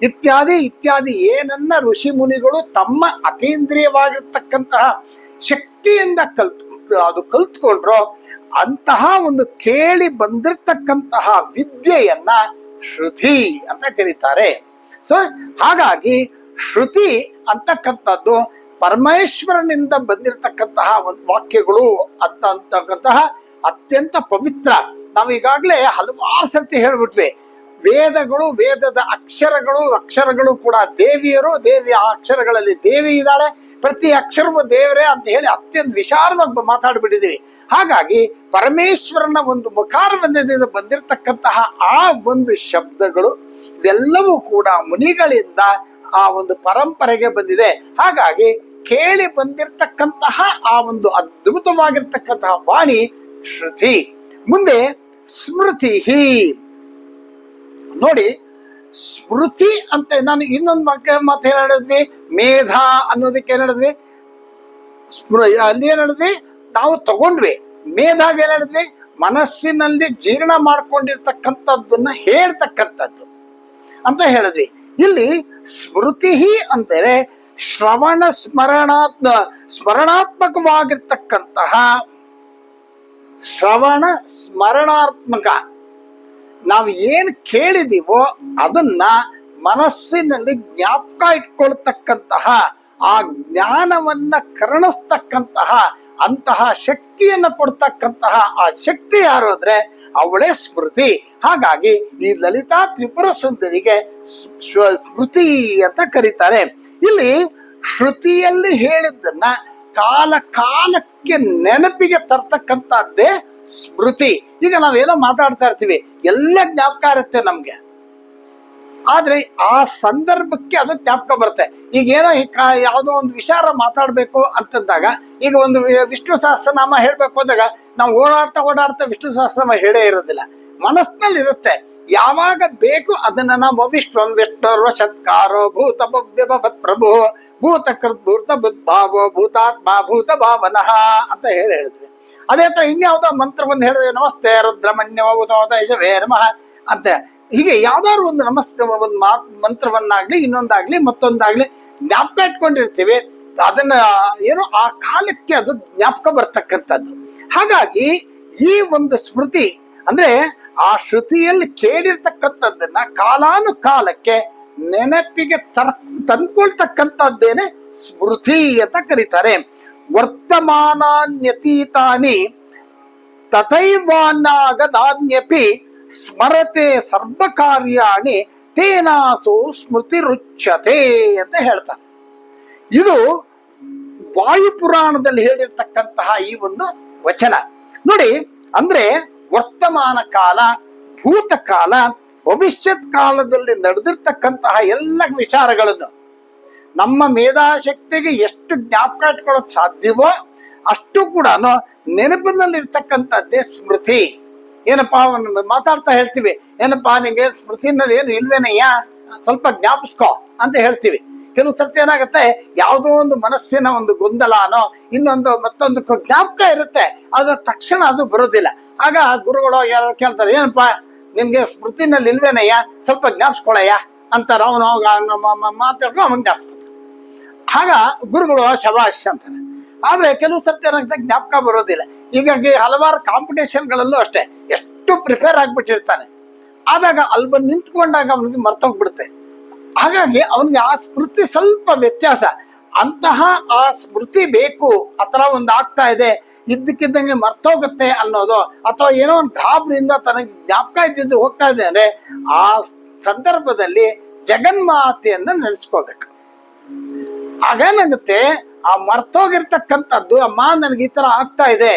ಇತ್ಯಾದಿ ಇತ್ಯಾದಿ ಏನನ್ನ ಋಷಿ ಮುನಿಗಳು ತಮ್ಮ ಅತೀಂದ್ರಿಯವಾಗಿರ್ತಕ್ಕಂತಹ ಶಕ್ತಿಯಿಂದ ಕಲ್ತ್ ಅದು ಕಲ್ತ್ಕೊಂಡ್ರೋ ಅಂತಹ ಒಂದು ಕೇಳಿ ಬಂದಿರತಕ್ಕಂತಹ ವಿದ್ಯೆಯನ್ನ ಶ್ರುತಿ ಅಂತ ಕರೀತಾರೆ. ಸೊ ಹಾಗಾಗಿ ಶ್ರುತಿ ಅಂತಕ್ಕಂಥದ್ದು ಪರಮೇಶ್ವರನಿಂದ ಬಂದಿರತಕ್ಕಂತಹ ಒಂದು ವಾಕ್ಯಗಳು ಅಂತ ಅತ್ಯಂತ ಪವಿತ್ರ. ನಾವು ಈಗಾಗಲೇ ಹಲವಾರು ಸರ್ತಿ ಹೇಳ್ಬಿಟ್ವಿ. ವೇದಗಳು, ವೇದದ ಅಕ್ಷರಗಳು ಅಕ್ಷರಗಳು ಕೂಡ ದೇವಿಯರು, ದೇವಿಯ ಅಕ್ಷರಗಳಲ್ಲಿ ದೇವಿ ಇದ್ದಾಳೆ. ಪ್ರತಿ ಅಕ್ಷರವೂ ದೇವರೇ ಅಂತ ಹೇಳಿ ಅತ್ಯಂತ ವಿಶಾಲವಾಗಿ ಮಾತಾಡ್ಬಿಟ್ಟಿದೀವಿ. ಹಾಗಾಗಿ ಪರಮೇಶ್ವರನ ಒಂದು ಮುಖಾರವಂದದಿಂದ ಬಂದಿರತಕ್ಕಂತಹ ಆ ಒಂದು ಶಬ್ದಗಳು ಇವೆಲ್ಲವೂ ಕೂಡ ಮುನಿಗಳಿಂದ ಆ ಒಂದು ಪರಂಪರೆಗೆ ಬಂದಿದೆ. ಹಾಗಾಗಿ ಕೇಳಿ ಬಂದಿರತಕ್ಕಂತಹ ಆ ಒಂದು ಅದ್ಭುತವಾಗಿರ್ತಕ್ಕಂತಹ ವಾಣಿ ಶ್ರುತಿ. ಮುಂದೆ ಸ್ಮೃತಿ ನೋಡಿ, ಸ್ಮೃತಿ ಅಂತ ನಾನು ಇನ್ನೊಂದು ಮಕ್ಕ ಮಾತು ಏನ್ ಹೇಳಿದ್ವಿ ಮೇಧ ಅನ್ನೋದಕ್ಕೆ ಏನ್ ಹೇಳಿದ್ವಿ ಸ್ಮೃ ಅಲ್ಲಿ ಏನ್ ಹೇಳಿದ್ವಿ ನಾವು ತಗೊಂಡ್ವಿ. ಏನ್ ಹೇಳಿದ್ವಿ? ಮನಸ್ಸಿನಲ್ಲಿ ಜೀರ್ಣ ಮಾಡ್ಕೊಂಡಿರ್ತಕ್ಕಂಥದ್ದನ್ನ ಹೇಳ್ತಕ್ಕಂಥದ್ದು ಅಂತ ಹೇಳಿದ್ವಿ. ಇಲ್ಲಿ ಸ್ಮೃತಿ ಅಂದರೆ ಶ್ರವಣ ಸ್ಮರಣಾತ್ಮ, ಸ್ಮರಣಾತ್ಮಕವಾಗಿರ್ತಕ್ಕಂತಹ ಶ್ರವಣ ಸ್ಮರಣಾತ್ಮಕ. ನಾವು ಏನ್ ಕೇಳಿದೀವೋ ಅದನ್ನ ಮನಸ್ಸಿನಲ್ಲಿ ಜ್ಞಾಪಕ ಇಟ್ಕೊಳ್ತಕ್ಕಂತಹ, ಆ ಜ್ಞಾನವನ್ನ ಕರುಣಿಸ್ತಕ್ಕಂತಹ ಅಂತಹ ಶಕ್ತಿಯನ್ನ ಕೊಡ್ತಕ್ಕಂತಹ ಆ ಶಕ್ತಿ ಯಾರು ಅಂದ್ರೆ ಅವಳೇ ಸ್ಮೃತಿ. ಹಾಗಾಗಿ ಈ ಲಲಿತಾ ತ್ರಿಪುರ ಸುಂದರಿಗೆ ಸ್ಮೃತಿ ಅಂತ ಕರೀತಾರೆ. ಇಲ್ಲಿ ಶ್ರುತಿಯಲ್ಲಿ ಹೇಳಿದ್ದನ್ನ ಕಾಲ ಕಾಲಕ್ಕೆ ನೆನಪಿಗೆ ತರ್ತಕ್ಕಂಥದ್ದೇ ಸ್ಮೃತಿ. ಈಗ ನಾವೇನೋ ಮಾತಾಡ್ತಾ ಇರ್ತೀವಿ, ಎಲ್ಲ ಜ್ಞಾಪಕ ಇರುತ್ತೆ ನಮ್ಗೆ. ಆದ್ರೆ ಆ ಸಂದರ್ಭಕ್ಕೆ ಅದು ಜ್ಞಾಪಕ ಬರುತ್ತೆ. ಈಗ ಏನೋ ಯಾವುದೋ ಒಂದು ವಿಚಾರ ಮಾತಾಡಬೇಕು ಅಂತಂದಾಗ, ಈಗ ಒಂದು ವಿಷ್ಣು ಸಹಸ್ರನಾಮ ಹೇಳ್ಬೇಕು ಅಂದಾಗ, ನಾವು ಓಡಾಡ್ತಾ ಓಡಾಡ್ತಾ ವಿಷ್ಣು ಸಹಸ್ರನಾಮ ಹೇಳೇ ಇರೋದಿಲ್ಲ. ಮನಸ್ಸಿನಲ್ಲಿ ಇರುತ್ತೆ ಯಾವಾಗ ಬೇಕು ಅದನ್ನ ನಾವು ವಿಶ್ವಂ ವಿಷ್ಣುರ್ವ ಸತ್ಕಾರೋ ಭೂತ ಭವ್ಯಭವತ್ ಪ್ರಭು, ಭೂತ ಕೃತ್ ಭೂತ ಭಾವೋ ಭೂತಾತ್ಮ ಭೂತ ಭಾವನಃ ಅಂತ ಹೇಳಿ ಹೇಳಿದ್ವಿ. ಅದೇ ತರ ಇನ್ಯಾವುದೋ ಮಂತ್ರವನ್ನು ಹೇಳಿದ್ರೆ, ನಮಸ್ತೆ ರುದ್ರಮನ್ಯವೇ ನಮಃ ಅಂತ ಹೀಗೆ ಯಾವ್ದಾದ್ರು ಒಂದು ನಮಸ್ಕ ಒಂದು ಮಾತ್ ಮಂತ್ರವನ್ನಾಗ್ಲಿ, ಇನ್ನೊಂದಾಗ್ಲಿ, ಮತ್ತೊಂದಾಗ್ಲಿ ಜ್ಞಾಪಕ ಇಟ್ಕೊಂಡಿರ್ತೀವಿ. ಅದನ್ನ ಏನು ಆ ಕಾಲಕ್ಕೆ ಅದು ಜ್ಞಾಪಕ ಬರ್ತಕ್ಕಂಥದ್ದು. ಹಾಗಾಗಿ ಈ ಒಂದು ಸ್ಮೃತಿ ಅಂದ್ರೆ ಆ ಶ್ರುತಿಯಲ್ಲಿ ಕೇಳಿರ್ತಕ್ಕಂಥದ್ದನ್ನ ಕಾಲಾನುಕಾಲಕ್ಕೆ ನೆನಪಿಗೆ ತರ್, ತಂದ್ಕೊಳ್ತಕ್ಕಂಥದ್ದೇನೆ ಸ್ಮೃತಿ ಅಂತ ಕರೀತಾರೆ. ವರ್ತಮಾನಾನ್ಯತೀತಾನಿ ತಥೈವಾನಾಗದಾನ್ಯಪಿ ಸ್ಮರತೆ ಸರ್ವಕಾರ್ಯಾಣಿ ತೇನಾಸು ಸ್ಮೃತಿ ರುಚ್ಯತೆ ಅಂತ ಹೇಳ್ತಾರೆ. ಇದು ವಾಯುಪುರಾಣದಲ್ಲಿ ಹೇಳಿರ್ತಕ್ಕಂತಹ ಈ ಒಂದು ವಚನ. ನೋಡಿ, ಅಂದ್ರೆ ವರ್ತಮಾನ ಕಾಲ ಭೂತಕಾಲ ಭವಿಷ್ಯತ್ ಕಾಲದಲ್ಲಿ ನಡೆದಿರ್ತಕ್ಕಂತಹ ಎಲ್ಲ ವಿಚಾರಗಳನ್ನು ನಮ್ಮ ಮೇಧಾಶಕ್ತಿಗೆ ಎಷ್ಟು ಜ್ಞಾಪಕ ಇಟ್ಕೊಳ್ಳೋಕೆ ಸಾಧ್ಯವೋ ಅಷ್ಟು ಕೂಡ ನೆನಪಿನಲ್ಲಿರ್ತಕ್ಕಂಥದ್ದೇ ಸ್ಮೃತಿ. ಏನಪ್ಪಾ ಅವನು ಮಾತಾಡ್ತಾ ಹೇಳ್ತೀವಿ, ಏನಪ್ಪಾ ನಿಂಗೆ ಸ್ಮೃತಿನಲ್ಲಿ ಏನು ಇಲ್ವೇನಯ್ಯ? ಸ್ವಲ್ಪ ಜ್ಞಾಪಿಸ್ಕೋ ಅಂತ ಹೇಳ್ತೀವಿ. ಕೆಲವು ಸರ್ತಿ ಏನಾಗುತ್ತೆ, ಯಾವುದೋ ಒಂದು ಮನಸ್ಸಿನ ಒಂದು ಗೊಂದಲನೋ, ಇನ್ನೊಂದು ಮತ್ತೊಂದು ಜ್ಞಾಪಕ ಇರುತ್ತೆ ಅದು ತಕ್ಷಣ ಅದು ಬರೋದಿಲ್ಲ. ಆಗ ಗುರುಗಳು ಯಾರು ಕೇಳ್ತಾರೆ, ಏನಪ್ಪಾ ನಿನ್ಗೆ ಸ್ಮೃತಿನಲ್ಲಿ ಇಲ್ವೇನಯ್ಯ? ಸ್ವಲ್ಪ ಜ್ಞಾಪಿಸ್ಕೊಳಯ್ಯ ಅಂತಾರೆ ಅವನು ಮಾತಾಡ್ಕೊಂಡು ಅವನ್ ಜ್ಞಾಪಿಸ್ಕೊತಾನೆ. ಆಗ ಗುರುಗಳು ಶಬಾಷ್ ಅಂತಾರೆ. ಆದ್ರೆ ಕೆಲವು ಸರ್ತಿ ಏನಾಗುತ್ತೆ, ಜ್ಞಾಪಕ ಬರೋದಿಲ್ಲ. ಹೀಗಾಗಿ ಹಲವಾರು ಕಾಂಪಿಟೇಷನ್ಗಳಲ್ಲೂ ಅಷ್ಟೇ ಎಷ್ಟು ಪ್ರಿಪೇರ್ ಆಗಿಬಿಟ್ಟಿರ್ತಾನೆ. ಆದಾಗ ಅಲ್ಲಿ ಬಂದು ನಿಂತ್ಕೊಂಡಾಗ ಅವನಿಗೆ ಮರ್ತೋಗ್ಬಿಡುತ್ತೆ. ಹಾಗಾಗಿ ಅವನಿಗೆ ಆ ಸ್ಮೃತಿ ಸ್ವಲ್ಪ ವ್ಯತ್ಯಾಸ. ಅಂತಹ ಆ ಸ್ಮೃತಿ ಬೇಕು, ಆ ಥರ ಒಂದು ಆಗ್ತಾ ಇದೆ, ಇದ್ದಕ್ಕಿದ್ದಂಗೆ ಮರ್ತೋಗುತ್ತೆ ಅನ್ನೋದು, ಅಥವಾ ಏನೋ ಒಂದು ಗಾಬರಿಯಿಂದ ತನಗೆ ಜ್ಞಾಪಕ ಇದ್ದಿದ್ದು ಹೋಗ್ತಾ ಇದೆ ಅಂದರೆ ಆ ಸಂದರ್ಭದಲ್ಲಿ ಜಗನ್ಮಾತೆಯನ್ನು ನೆನೆಸ್ಕೋಬೇಕು. ಆಗೇನಾಗುತ್ತೆ ಆ ಮರ್ತೋಗಿರ್ತಕ್ಕಂಥದ್ದು, ಅಮ್ಮ, ನನಗೆ ಈ ಥರ ಆಗ್ತಾ ಇದೆ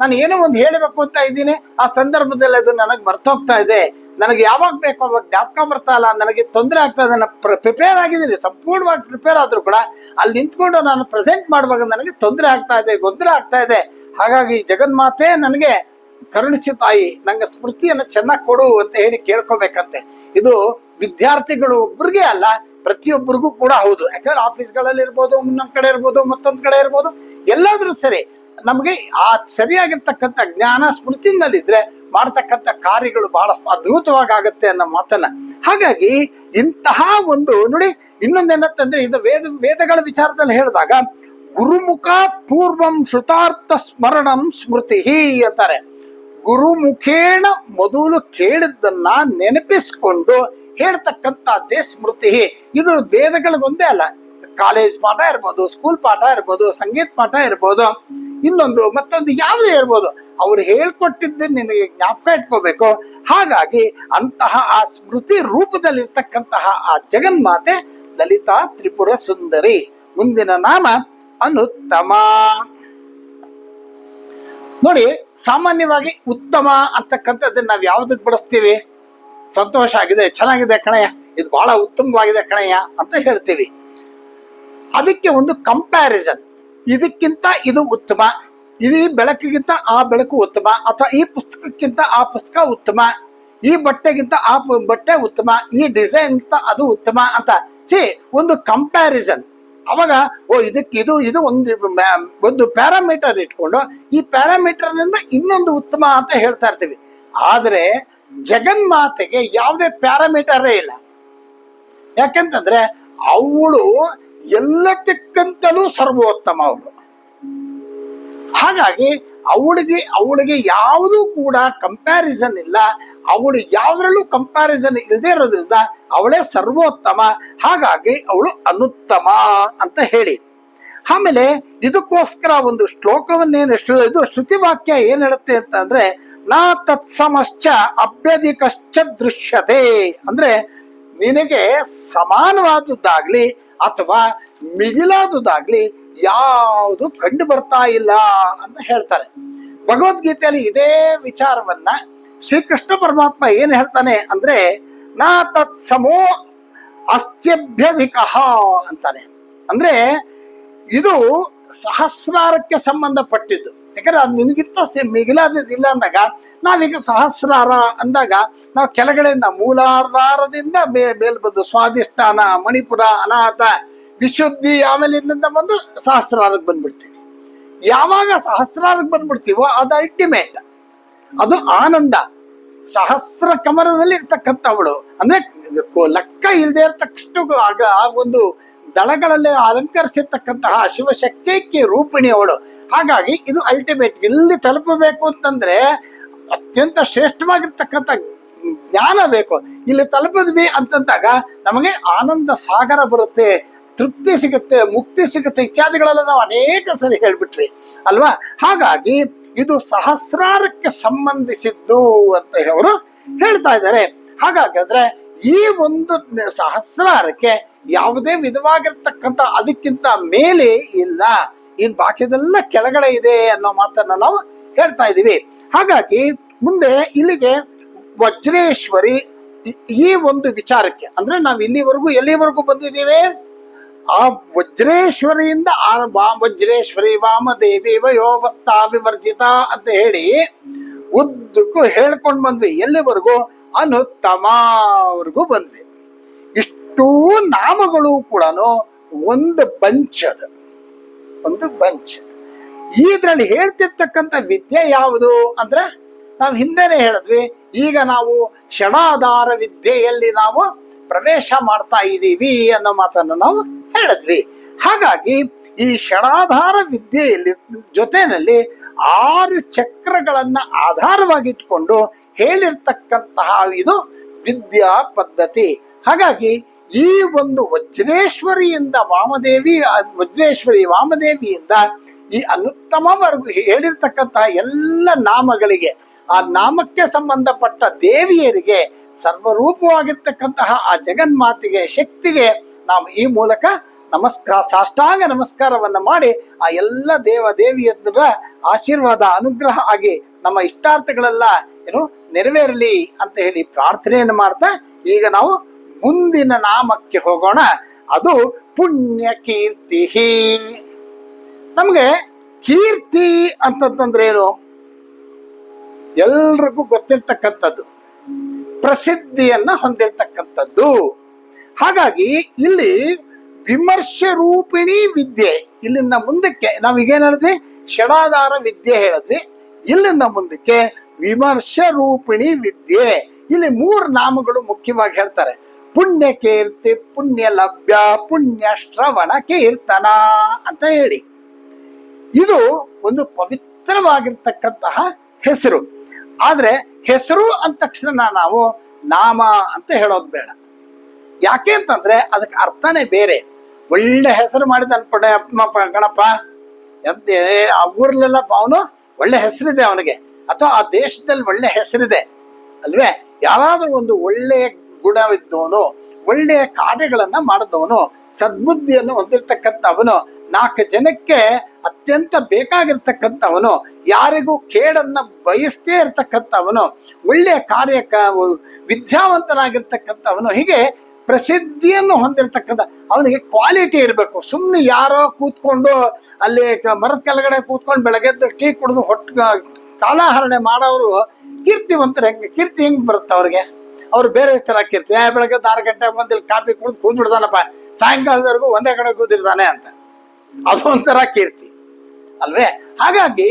ನಾನು ಏನೋ ಒಂದು ಹೇಳಬೇಕು ಅಂತ ಇದ್ದೀನಿ. ಆ ಸಂದರ್ಭದಲ್ಲಿ ಅದು ನನಗೆ ಮರ್ತೋಗ್ತಾ ಇದೆ. ನನಗೆ ಯಾವಾಗ ಬೇಕು ಅವಾಗ ಜ್ಞಾಪಕ ಬರ್ತಾ ಇಲ್ಲ. ನನಗೆ ತೊಂದರೆ ಆಗ್ತಾ ಇದೆ. ನಾನು ಪ್ರಿಪೇರ್ ಆಗಿದ್ದೀನಿ. ಸಂಪೂರ್ಣವಾಗಿ ಪ್ರಿಪೇರ್ ಆದರೂ ಕೂಡ ಅಲ್ಲಿ ನಿಂತ್ಕೊಂಡು ನಾನು ಪ್ರೆಸೆಂಟ್ ಮಾಡುವಾಗ ನನಗೆ ತೊಂದರೆ ಆಗ್ತಾ ಇದೆ, ಗೊಂದಲ ಆಗ್ತಾ ಇದೆ. ಹಾಗಾಗಿ ಜಗನ್ಮಾತೆ ನನಗೆ ಕರುಣಿಸಿ ತಾಯಿ, ನಂಗೆ ಸ್ಮೃತಿಯನ್ನು ಚೆನ್ನಾಗಿ ಕೊಡು ಅಂತ ಹೇಳಿ ಕೇಳ್ಕೊಬೇಕಂತೆ. ಇದು ವಿದ್ಯಾರ್ಥಿಗಳು ಒಬ್ರಿಗೆ ಅಲ್ಲ, ಪ್ರತಿಯೊಬ್ಬರಿಗೂ ಕೂಡ ಹೌದು. ಯಾಕಂದ್ರೆ ಆಫೀಸ್ಗಳಲ್ಲಿ ಇರ್ಬೋದು ನಮ್ಮ ಕಡೆ ಇರ್ಬೋದು, ಮತ್ತೊಂದು ಕಡೆ ಇರ್ಬೋದು. ಎಲ್ಲಾದ್ರೂ ಸರಿ. ನಮಗೆ ಆ ಸರಿಯಾಗಿರ್ತಕ್ಕಂಥ ಜ್ಞಾನ ಸ್ಮೃತಿನಲ್ಲಿದ್ರೆ ಮಾಡ್ತಕ್ಕಂಥ ಕಾರ್ಯಗಳು ಬಹಳ ಅದ್ಭುತವಾಗಿ ಆಗುತ್ತೆ ಅನ್ನೋ ಮಾತನ್ನ. ಹಾಗಾಗಿ ಇಂತಹ ಒಂದು ನೋಡಿ ಇನ್ನೊಂದೇನತ್ತಂದ್ರೆ ಇದು ವೇದ, ವೇದಗಳ ವಿಚಾರದಲ್ಲಿ ಹೇಳಿದಾಗ ಗುರುಮುಖ ಪೂರ್ವಂ ಶ್ರುತಾರ್ಥ ಸ್ಮರಣಂ ಸ್ಮೃತಿ ಅಂತಾರೆ. ಗುರುಮುಖೇಣ ಮೊದಲು ಕೇಳಿದ್ದನ್ನ ನೆನಪಿಸ್ಕೊಂಡು ಹೇಳ್ತಕ್ಕಂಥದ್ದೇ ಸ್ಮೃತಿ ಇದು ವೇದಗಳಿಗೊಂದೇ ಅಲ್ಲ ಕಾಲೇಜ್ ಪಾಠ ಇರ್ಬೋದು ಸ್ಕೂಲ್ ಪಾಠ ಇರ್ಬೋದು, ಸಂಗೀತ ಪಾಠ ಇರ್ಬೋದು, ಇನ್ನೊಂದು ಮತ್ತೊಂದು ಯಾವುದೇ ಇರ್ಬೋದು, ಅವ್ರು ಹೇಳ್ಕೊಟ್ಟಿದ್ದು ನಿನಗೆ ಜ್ಞಾಪಕ ಇಟ್ಕೋಬೇಕು. ಹಾಗಾಗಿ ಅಂತಹ ಆ ಸ್ಮೃತಿ ರೂಪದಲ್ಲಿರ್ತಕ್ಕಂತಹ ಆ ಜಗನ್ಮಾತೆ ಲಲಿತಾ ತ್ರಿಪುರ ಸುಂದರಿ. ಮುಂದಿನ ನಾಮ ಅನುತ್ತಮ. ನೋಡಿ, ಸಾಮಾನ್ಯವಾಗಿ ಉತ್ತಮ ಅಂತಕ್ಕಂಥದ್ದನ್ನ ನಾವು ಯಾವ್ದಕ್ಕೆ ಬಳಸ್ತೀವಿ? ಸಂತೋಷ ಆಗಿದೆ, ಚೆನ್ನಾಗಿದೆ ಕಣಯ್ಯ. ಇದು ಬಹಳ ಉತ್ತಮವಾಗಿದೆ ಕಣಯ್ಯ ಅಂತ ಹೇಳ್ತೀವಿ. ಅದಕ್ಕೆ ಒಂದು ಕಂಪ್ಯಾರಿಸನ್ ಇದಕ್ಕಿಂತ ಇದು ಉತ್ತಮ. ಇದು ಈ ಬೆಳಕಿಗಿಂತ ಆ ಬೆಳಕು ಉತ್ತಮ. ಅಥವಾ ಈ ಪುಸ್ತಕಕ್ಕಿಂತ ಆ ಪುಸ್ತಕ ಉತ್ತಮ. ಈ ಬಟ್ಟೆಗಿಂತ ಆ ಬಟ್ಟೆ ಉತ್ತಮ. ಈ ಡಿಸೈನ್ ಅದು ಉತ್ತಮ ಅಂತ. ಸಿ ಒಂದು ಕಂಪ್ಯಾರಿಸನ್ ಅವಾಗ, ಓ, ಇದಕ್ಕೆ ಇದು ಇದು ಒಂದು ಒಂದು ಪ್ಯಾರಾಮೀಟರ್ ಇಟ್ಕೊಂಡು ಈ ಪ್ಯಾರಾಮೀಟರ್ನಿಂದ ಇನ್ನೊಂದು ಉತ್ತಮ ಅಂತ ಹೇಳ್ತಾ ಇರ್ತೀವಿ. ಆದರೆ, ಜಗನ್ಮಾತೆಗೆ ಯಾವುದೇ ಪ್ಯಾರಾಮೀಟರೇ ಇಲ್ಲ. ಯಾಕೆಂತಂದ್ರೆ, ಅವಳು ಎಲ್ಲದಕ್ಕಂತಲೂ ಸರ್ವೋತ್ತಮ ಅವಳು. ಹಾಗಾಗಿ ಅವಳಿಗೆ ಅವಳಿಗೆ ಯಾವುದೂ ಕೂಡ ಕಂಪ್ಯಾರಿಸನ್ ಇಲ್ಲ. ಅವಳು ಯಾವುದ್ರಲ್ಲೂ ಕಂಪ್ಯಾರಿಸನ್ ಇಲ್ಲದೆ ಇರೋದ್ರಿಂದ ಅವಳೇ ಸರ್ವೋತ್ತಮ. ಹಾಗಾಗಿ ಅವಳು ಅನುತ್ತಮ ಅಂತ ಹೇಳಿ. ಆಮೇಲೆ ಇದಕ್ಕೋಸ್ಕರ ಒಂದು ಶ್ಲೋಕವನ್ನೇನು ಇದು ಶ್ರುತಿ ವಾಕ್ಯ ಏನ್ ಹೇಳುತ್ತೆ ಅಂತಂದ್ರೆ, ನಾ ತತ್ಸಮಶ್ಚ ಅಭ್ಯಧಿಕಶ್ಚ ದೃಶ್ಯತೆ. ಅಂದ್ರೆ ನಿನಗೆ ಸಮಾನವಾದದ್ದಾಗ್ಲಿ ಅಥವಾ ಮಿಗಿಲಾದುದಾಗ್ಲಿ ಯಾವುದು ಕಂಡು ಬರ್ತಾ ಇಲ್ಲ ಅಂತ ಹೇಳ್ತಾರೆ. ಭಗವದ್ಗೀತೆಯಲ್ಲಿ ಇದೇ ವಿಚಾರವನ್ನ ಶ್ರೀಕೃಷ್ಣ ಪರಮಾತ್ಮ ಏನ್ ಹೇಳ್ತಾನೆ ಅಂದ್ರೆ, ನಾ ತತ್ ಸಮೋ ಅಸ್ತ್ಯಭ್ಯಧಿಕ ಅಂತಾನೆ. ಅಂದ್ರೆ ಇದು ಸಹಸ್ರಾರಕ್ಕೆ ಸಂಬಂಧಪಟ್ಟಿದ್ದು. ಯಾಕಂದ್ರೆ ಅದು ನಿನಗಿಂತ ಸಿ- ಮಿಗಿಲಾದದಿಲ್ಲ ಅಂದಾಗ, ನಾವೀಗ ಸಹಸ್ರಾರ ಅಂದಾಗ, ನಾವು ಕೆಳಗಡೆಯಿಂದ ಮೂಲಾಧಾರದಿಂದ ಮೇ, ಮೇಲ್ ಬಂದು ಸ್ವಾದಿಷ್ಠಾನ ಮಣಿಪುರ, ಅನಾಥ, ವಿಶುದ್ಧಿ ಆಮೇಲೆ ಇಲ್ಲಿಂದ ಬಂದು ಸಹಸ್ರಾರಕ್ಕೆ ಬಂದ್ಬಿಡ್ತೀವಿ. ಯಾವಾಗ ಸಹಸ್ರಾರಕ್ಕೆ ಬಂದ್ಬಿಡ್ತೀವೋ ಅದು ಅಲ್ಟಿಮೇಟ್ ಅದು ಆನಂದ. ಸಹಸ್ರ ಕಮರದಲ್ಲಿ ಇರ್ತಕ್ಕಂಥವಳು. ಅಂದ್ರೆ ಲೆಕ್ಕ ಇಲ್ಲದೆ ಇರತಕ್ಕಷ್ಟು ಆಗ ಒಂದು ದಳಗಳಲ್ಲಿ ಅಲಂಕರಿಸಿರ್ತಕ್ಕಂತಹ ಶಿವಶಕ್ತಿಕ್ಕೆ ರೂಪಿಣಿ ಅವಳು ಹಾಗಾಗಿ ಇದು ಅಲ್ಟಿಮೇಟ್ ಎಲ್ಲಿ ತಲುಪಬೇಕು ಅಂತಂದ್ರೆ ಅತ್ಯಂತ ಶ್ರೇಷ್ಠವಾಗಿರ್ತಕ್ಕಂಥ ಜ್ಞಾನ ಬೇಕು. ಇಲ್ಲಿ ತಲುಪಿದ್ವಿ ಅಂತಂದಾಗ ನಮಗೆ ಆನಂದ ಸಾಗರ ಬರುತ್ತೆ, ತೃಪ್ತಿ ಸಿಗುತ್ತೆ, ಮುಕ್ತಿ ಸಿಗುತ್ತೆ ಇತ್ಯಾದಿಗಳೆಲ್ಲ ನಾವು ಅನೇಕ ಸರಿ ಹೇಳ್ಬಿಟ್ರಿ. ಅಲ್ವಾ? ಹಾಗಾಗಿ ಇದು ಸಹಸ್ರಾರಕ್ಕೆ ಸಂಬಂಧಿಸಿದ್ದು ಅಂತ ಅವರು ಹೇಳ್ತಾ ಇದ್ದಾರೆ. ಹಾಗಾಗಾದ್ರೆ ಈ ಒಂದು ಸಹಸ್ರಾರಕ್ಕೆ ಯಾವುದೇ ವಿಧವಾಗಿರ್ತಕ್ಕಂಥ ಅದಕ್ಕಿಂತ ಮೇಲೆ ಇಲ್ಲ. ಇನ್ ಬಾಕಿದೆಲ್ಲ ಕೆಳಗಡೆ ಇದೆ ಅನ್ನೋ ಮಾತನ್ನ ನಾವು ಹೇಳ್ತಾ ಇದ್ದೀವಿ ಹಾಗಾಗಿ ಮುಂದೆ ಇಲ್ಲಿಗೆ ವಜ್ರೇಶ್ವರಿ ಈ- ಒಂದು ವಿಚಾರಕ್ಕೆ, ಅಂದ್ರೆ ನಾವು ಇಲ್ಲಿವರೆಗೂ ಎಲ್ಲಿವರೆಗೂ ಬಂದಿದ್ದೀವಿ? ಆ ವಜ್ರೇಶ್ವರಿಯಿಂದ ಆ ವಜ್ರೇಶ್ವರಿ ವಾಮದೇವಿ ವಯೋವತ್ತ ವಿವರ್ಜಿತ ಅಂತ ಹೇಳಿ ಉದ್ದಕ್ಕೂ ಹೇಳ್ಕೊಂಡು ಬಂದ್ವಿ. ಎಲ್ಲಿವರೆಗೂ? ಅನುತ್ತಮವರೆಗೂ ಬಂದ್ವಿ. ಇಷ್ಟೂ ನಾಮಗಳು ಕೂಡ ಒಂದು ಬಂಚ್ ಅದು ಒಂದು ಬಂಚ್ ಇದರಲ್ಲಿ ಹೇಳ್ತಿರ್ತಕ್ಕಂಥ ವಿದ್ಯೆ ಯಾವುದು ಅಂದ್ರೆ ನಾವು ಹಿಂದೆನೆ ಹೇಳಿದ್ವಿ, ಈಗ ನಾವು ಕ್ಷಣಾಧಾರ ವಿದ್ಯೆಯಲ್ಲಿ ನಾವು ಪ್ರವೇಶ ಮಾಡ್ತಾ ಇದ್ದೀವಿ ಅನ್ನೋ ಮಾತನ್ನು ನಾವು ಹೇಳಿದ್ವಿ. ಹಾಗಾಗಿ ಈ ಕ್ಷಣಾಧಾರ ವಿದ್ಯೆಯಲ್ಲಿ ಜೊತೆಯಲ್ಲಿ ಆರು ಚಕ್ರಗಳನ್ನ ಆಧಾರವಾಗಿಟ್ಕೊಂಡು ಹೇಳಿರ್ತಕ್ಕಂತಹ ಇದು ವಿದ್ಯಾ ಪದ್ಧತಿ. ಹಾಗಾಗಿ ಈ ಒಂದು ವಜ್ರೇಶ್ವರಿಯಿಂದ ವಾಮದೇವಿ ವಜ್ರೇಶ್ವರಿ ವಾಮದೇವಿಯಿಂದ ಈ ಅನುತ್ತಮವರೆಗೂ ಹೇಳಿರ್ತಕ್ಕಂತಹ ಎಲ್ಲ ನಾಮಗಳಿಗೆ, ಆ ನಾಮಕ್ಕೆ ಸಂಬಂಧಪಟ್ಟ ದೇವಿಯರಿಗೆ ಸರ್ವರೂಪವಾಗಿರ್ತಕ್ಕಂತಹ ಆ ಜಗನ್ಮಾತೆಗೆ ಶಕ್ತಿಗೆ ನಾವು ಈ ಮೂಲಕ ನಮಸ್ಕಾರ, ಸಾಷ್ಟಾಂಗ ನಮಸ್ಕಾರವನ್ನು ಮಾಡಿ ಆ ಎಲ್ಲ ದೇವ ದೇವಿಯರ ಆಶೀರ್ವಾದ, ಅನುಗ್ರಹ ಆಗಿ ನಮ್ಮ ಇಷ್ಟಾರ್ಥಗಳೆಲ್ಲ ಏನು ನೆರವೇರಲಿ ಅಂತ ಹೇಳಿ ಪ್ರಾರ್ಥನೆಯನ್ನು ಮಾಡ್ತಾ ಈಗ ನಾವು ಮುಂದಿನ ನಾಮಕ್ಕೆ ಹೋಗೋಣ. ಅದು ಪುಣ್ಯ ಕೀರ್ತಿ. ನಮಗೆ ಕೀರ್ತಿ ಅಂತಂತಂದ್ರೆ ಏನು? ಎಲ್ರಿಗೂ ಗೊತ್ತಿರ್ತಕ್ಕಂಥದ್ದು. ಪ್ರಸಿದ್ಧಿಯನ್ನ ಹೊಂದಿರ್ತಕ್ಕಂಥದ್ದು. ಹಾಗಾಗಿ ಇಲ್ಲಿ ವಿಮರ್ಶ ರೂಪಿಣಿ ವಿದ್ಯೆ. ಇಲ್ಲಿಂದ ಮುಂದಕ್ಕೆ ನಾವೀಗೇನು ಹೇಳಿದ್ವಿ? ಷಡಾಧಾರ ವಿದ್ಯೆ ಹೇಳಿದ್ವಿ. ಇಲ್ಲಿಂದ ಮುಂದಕ್ಕೆ ವಿಮರ್ಶ ರೂಪಿಣಿ ವಿದ್ಯೆ. ಇಲ್ಲಿ ಮೂರು ನಾಮಗಳು ಮುಖ್ಯವಾಗಿ ಹೇಳ್ತಾರೆ. ಪುಣ್ಯ ಕೀರ್ತಿ, ಪುಣ್ಯ ಲಭ್ಯ, ಪುಣ್ಯ ಶ್ರವಣ ಕೀರ್ತನ ಅಂತ ಹೇಳಿ. ಇದು ಒಂದು ಪವಿತ್ರವಾಗಿರ್ತಕ್ಕಂತಹ ಹೆಸರು. ಆದ್ರೆ ಹೆಸರು ಅಂದ ತಕ್ಷಣ ನಾವು ನಾಮ ಅಂತ ಹೇಳೋದು ಬೇಡ. ಯಾಕೆ ಅಂತಂದ್ರೆ ಅದಕ್ಕೆ ಅರ್ಥನೇ ಬೇರೆ. ಒಳ್ಳೆ ಹೆಸರು ಮಾಡಿದ ಅನ್ಪಡೆ ಅಪ್ಪ ಗಣಪ ಎಂತ ಆ ಊರ್ಲೆಲ್ಲ ಅವನು ಒಳ್ಳೆ ಹೆಸರಿದೆ ಅವನಿಗೆ. ಅಥವಾ ಆ ದೇಶದಲ್ಲಿ ಒಳ್ಳೆ ಹೆಸರಿದೆ. ಅಲ್ವೇ? ಯಾರಾದರೂ ಒಂದು ಒಳ್ಳೆಯ ಗುಣವಿದ್ದವನು, ಒಳ್ಳೆಯ ಕಾರ್ಯಗಳನ್ನ ಮಾಡಿದವನು, ಸದ್ಬುದ್ಧಿಯನ್ನು ಹೊಂದಿರತಕ್ಕಂಥವನು, ನಾಲ್ಕು ಜನಕ್ಕೆ ಅತ್ಯಂತ ಬೇಕಾಗಿರ್ತಕ್ಕಂಥವನು, ಯಾರಿಗೂ ಕೇಡನ್ನ ಬಯಸ್ತೇ ಇರತಕ್ಕಂಥವನು, ಒಳ್ಳೆಯ ಕಾರ್ಯ ವಿದ್ಯಾವಂತನಾಗಿರ್ತಕ್ಕಂಥವನು, ಹೀಗೆ ಪ್ರಸಿದ್ಧಿಯನ್ನು ಹೊಂದಿರತಕ್ಕಂಥ, ಅವನಿಗೆ ಕ್ವಾಲಿಟಿ ಇರಬೇಕು. ಸುಮ್ಮನೆ ಯಾರೋ ಕೂತ್ಕೊಂಡು, ಅಲ್ಲಿ ಮರದ ಕೆಳಗಡೆ ಕೂತ್ಕೊಂಡು ಬೆಳಗ್ಗೆದ್ದು ಟೀ ಕುಡಿದು ಹೊಟ್ಟು, ಕಾಲಹರಣೆ ಮಾಡೋರು ಕೀರ್ತಿವಂತರು ಹೆಂಗೆ, ಕೀರ್ತಿ ಹೆಂಗೆ ಬರುತ್ತೆ ಅವ್ರಿಗೆ? ಅವ್ರು ಬೇರೆ ತರ ಕೀರ್ತಿ ಯಾ ಬೆಳಗ್ಗೆ ಆರು ಗಂಟೆ ಬಂದು ಇಲ್ಲಿ ಕಾಫಿ ಕುಡಿದು ಕೂತ್ಬಿಡ್ತಾನಪ್ಪ ಸಾಯಂಕಾಲದವರೆಗೂ ಒಂದೇ ಕಡೆ ಕೂತಿರ್ತಾನೆ ಅಂತ. ಅದು ಒಂಥರ ಕೀರ್ತಿ. ಅಲ್ವೇ? ಹಾಗಾಗಿ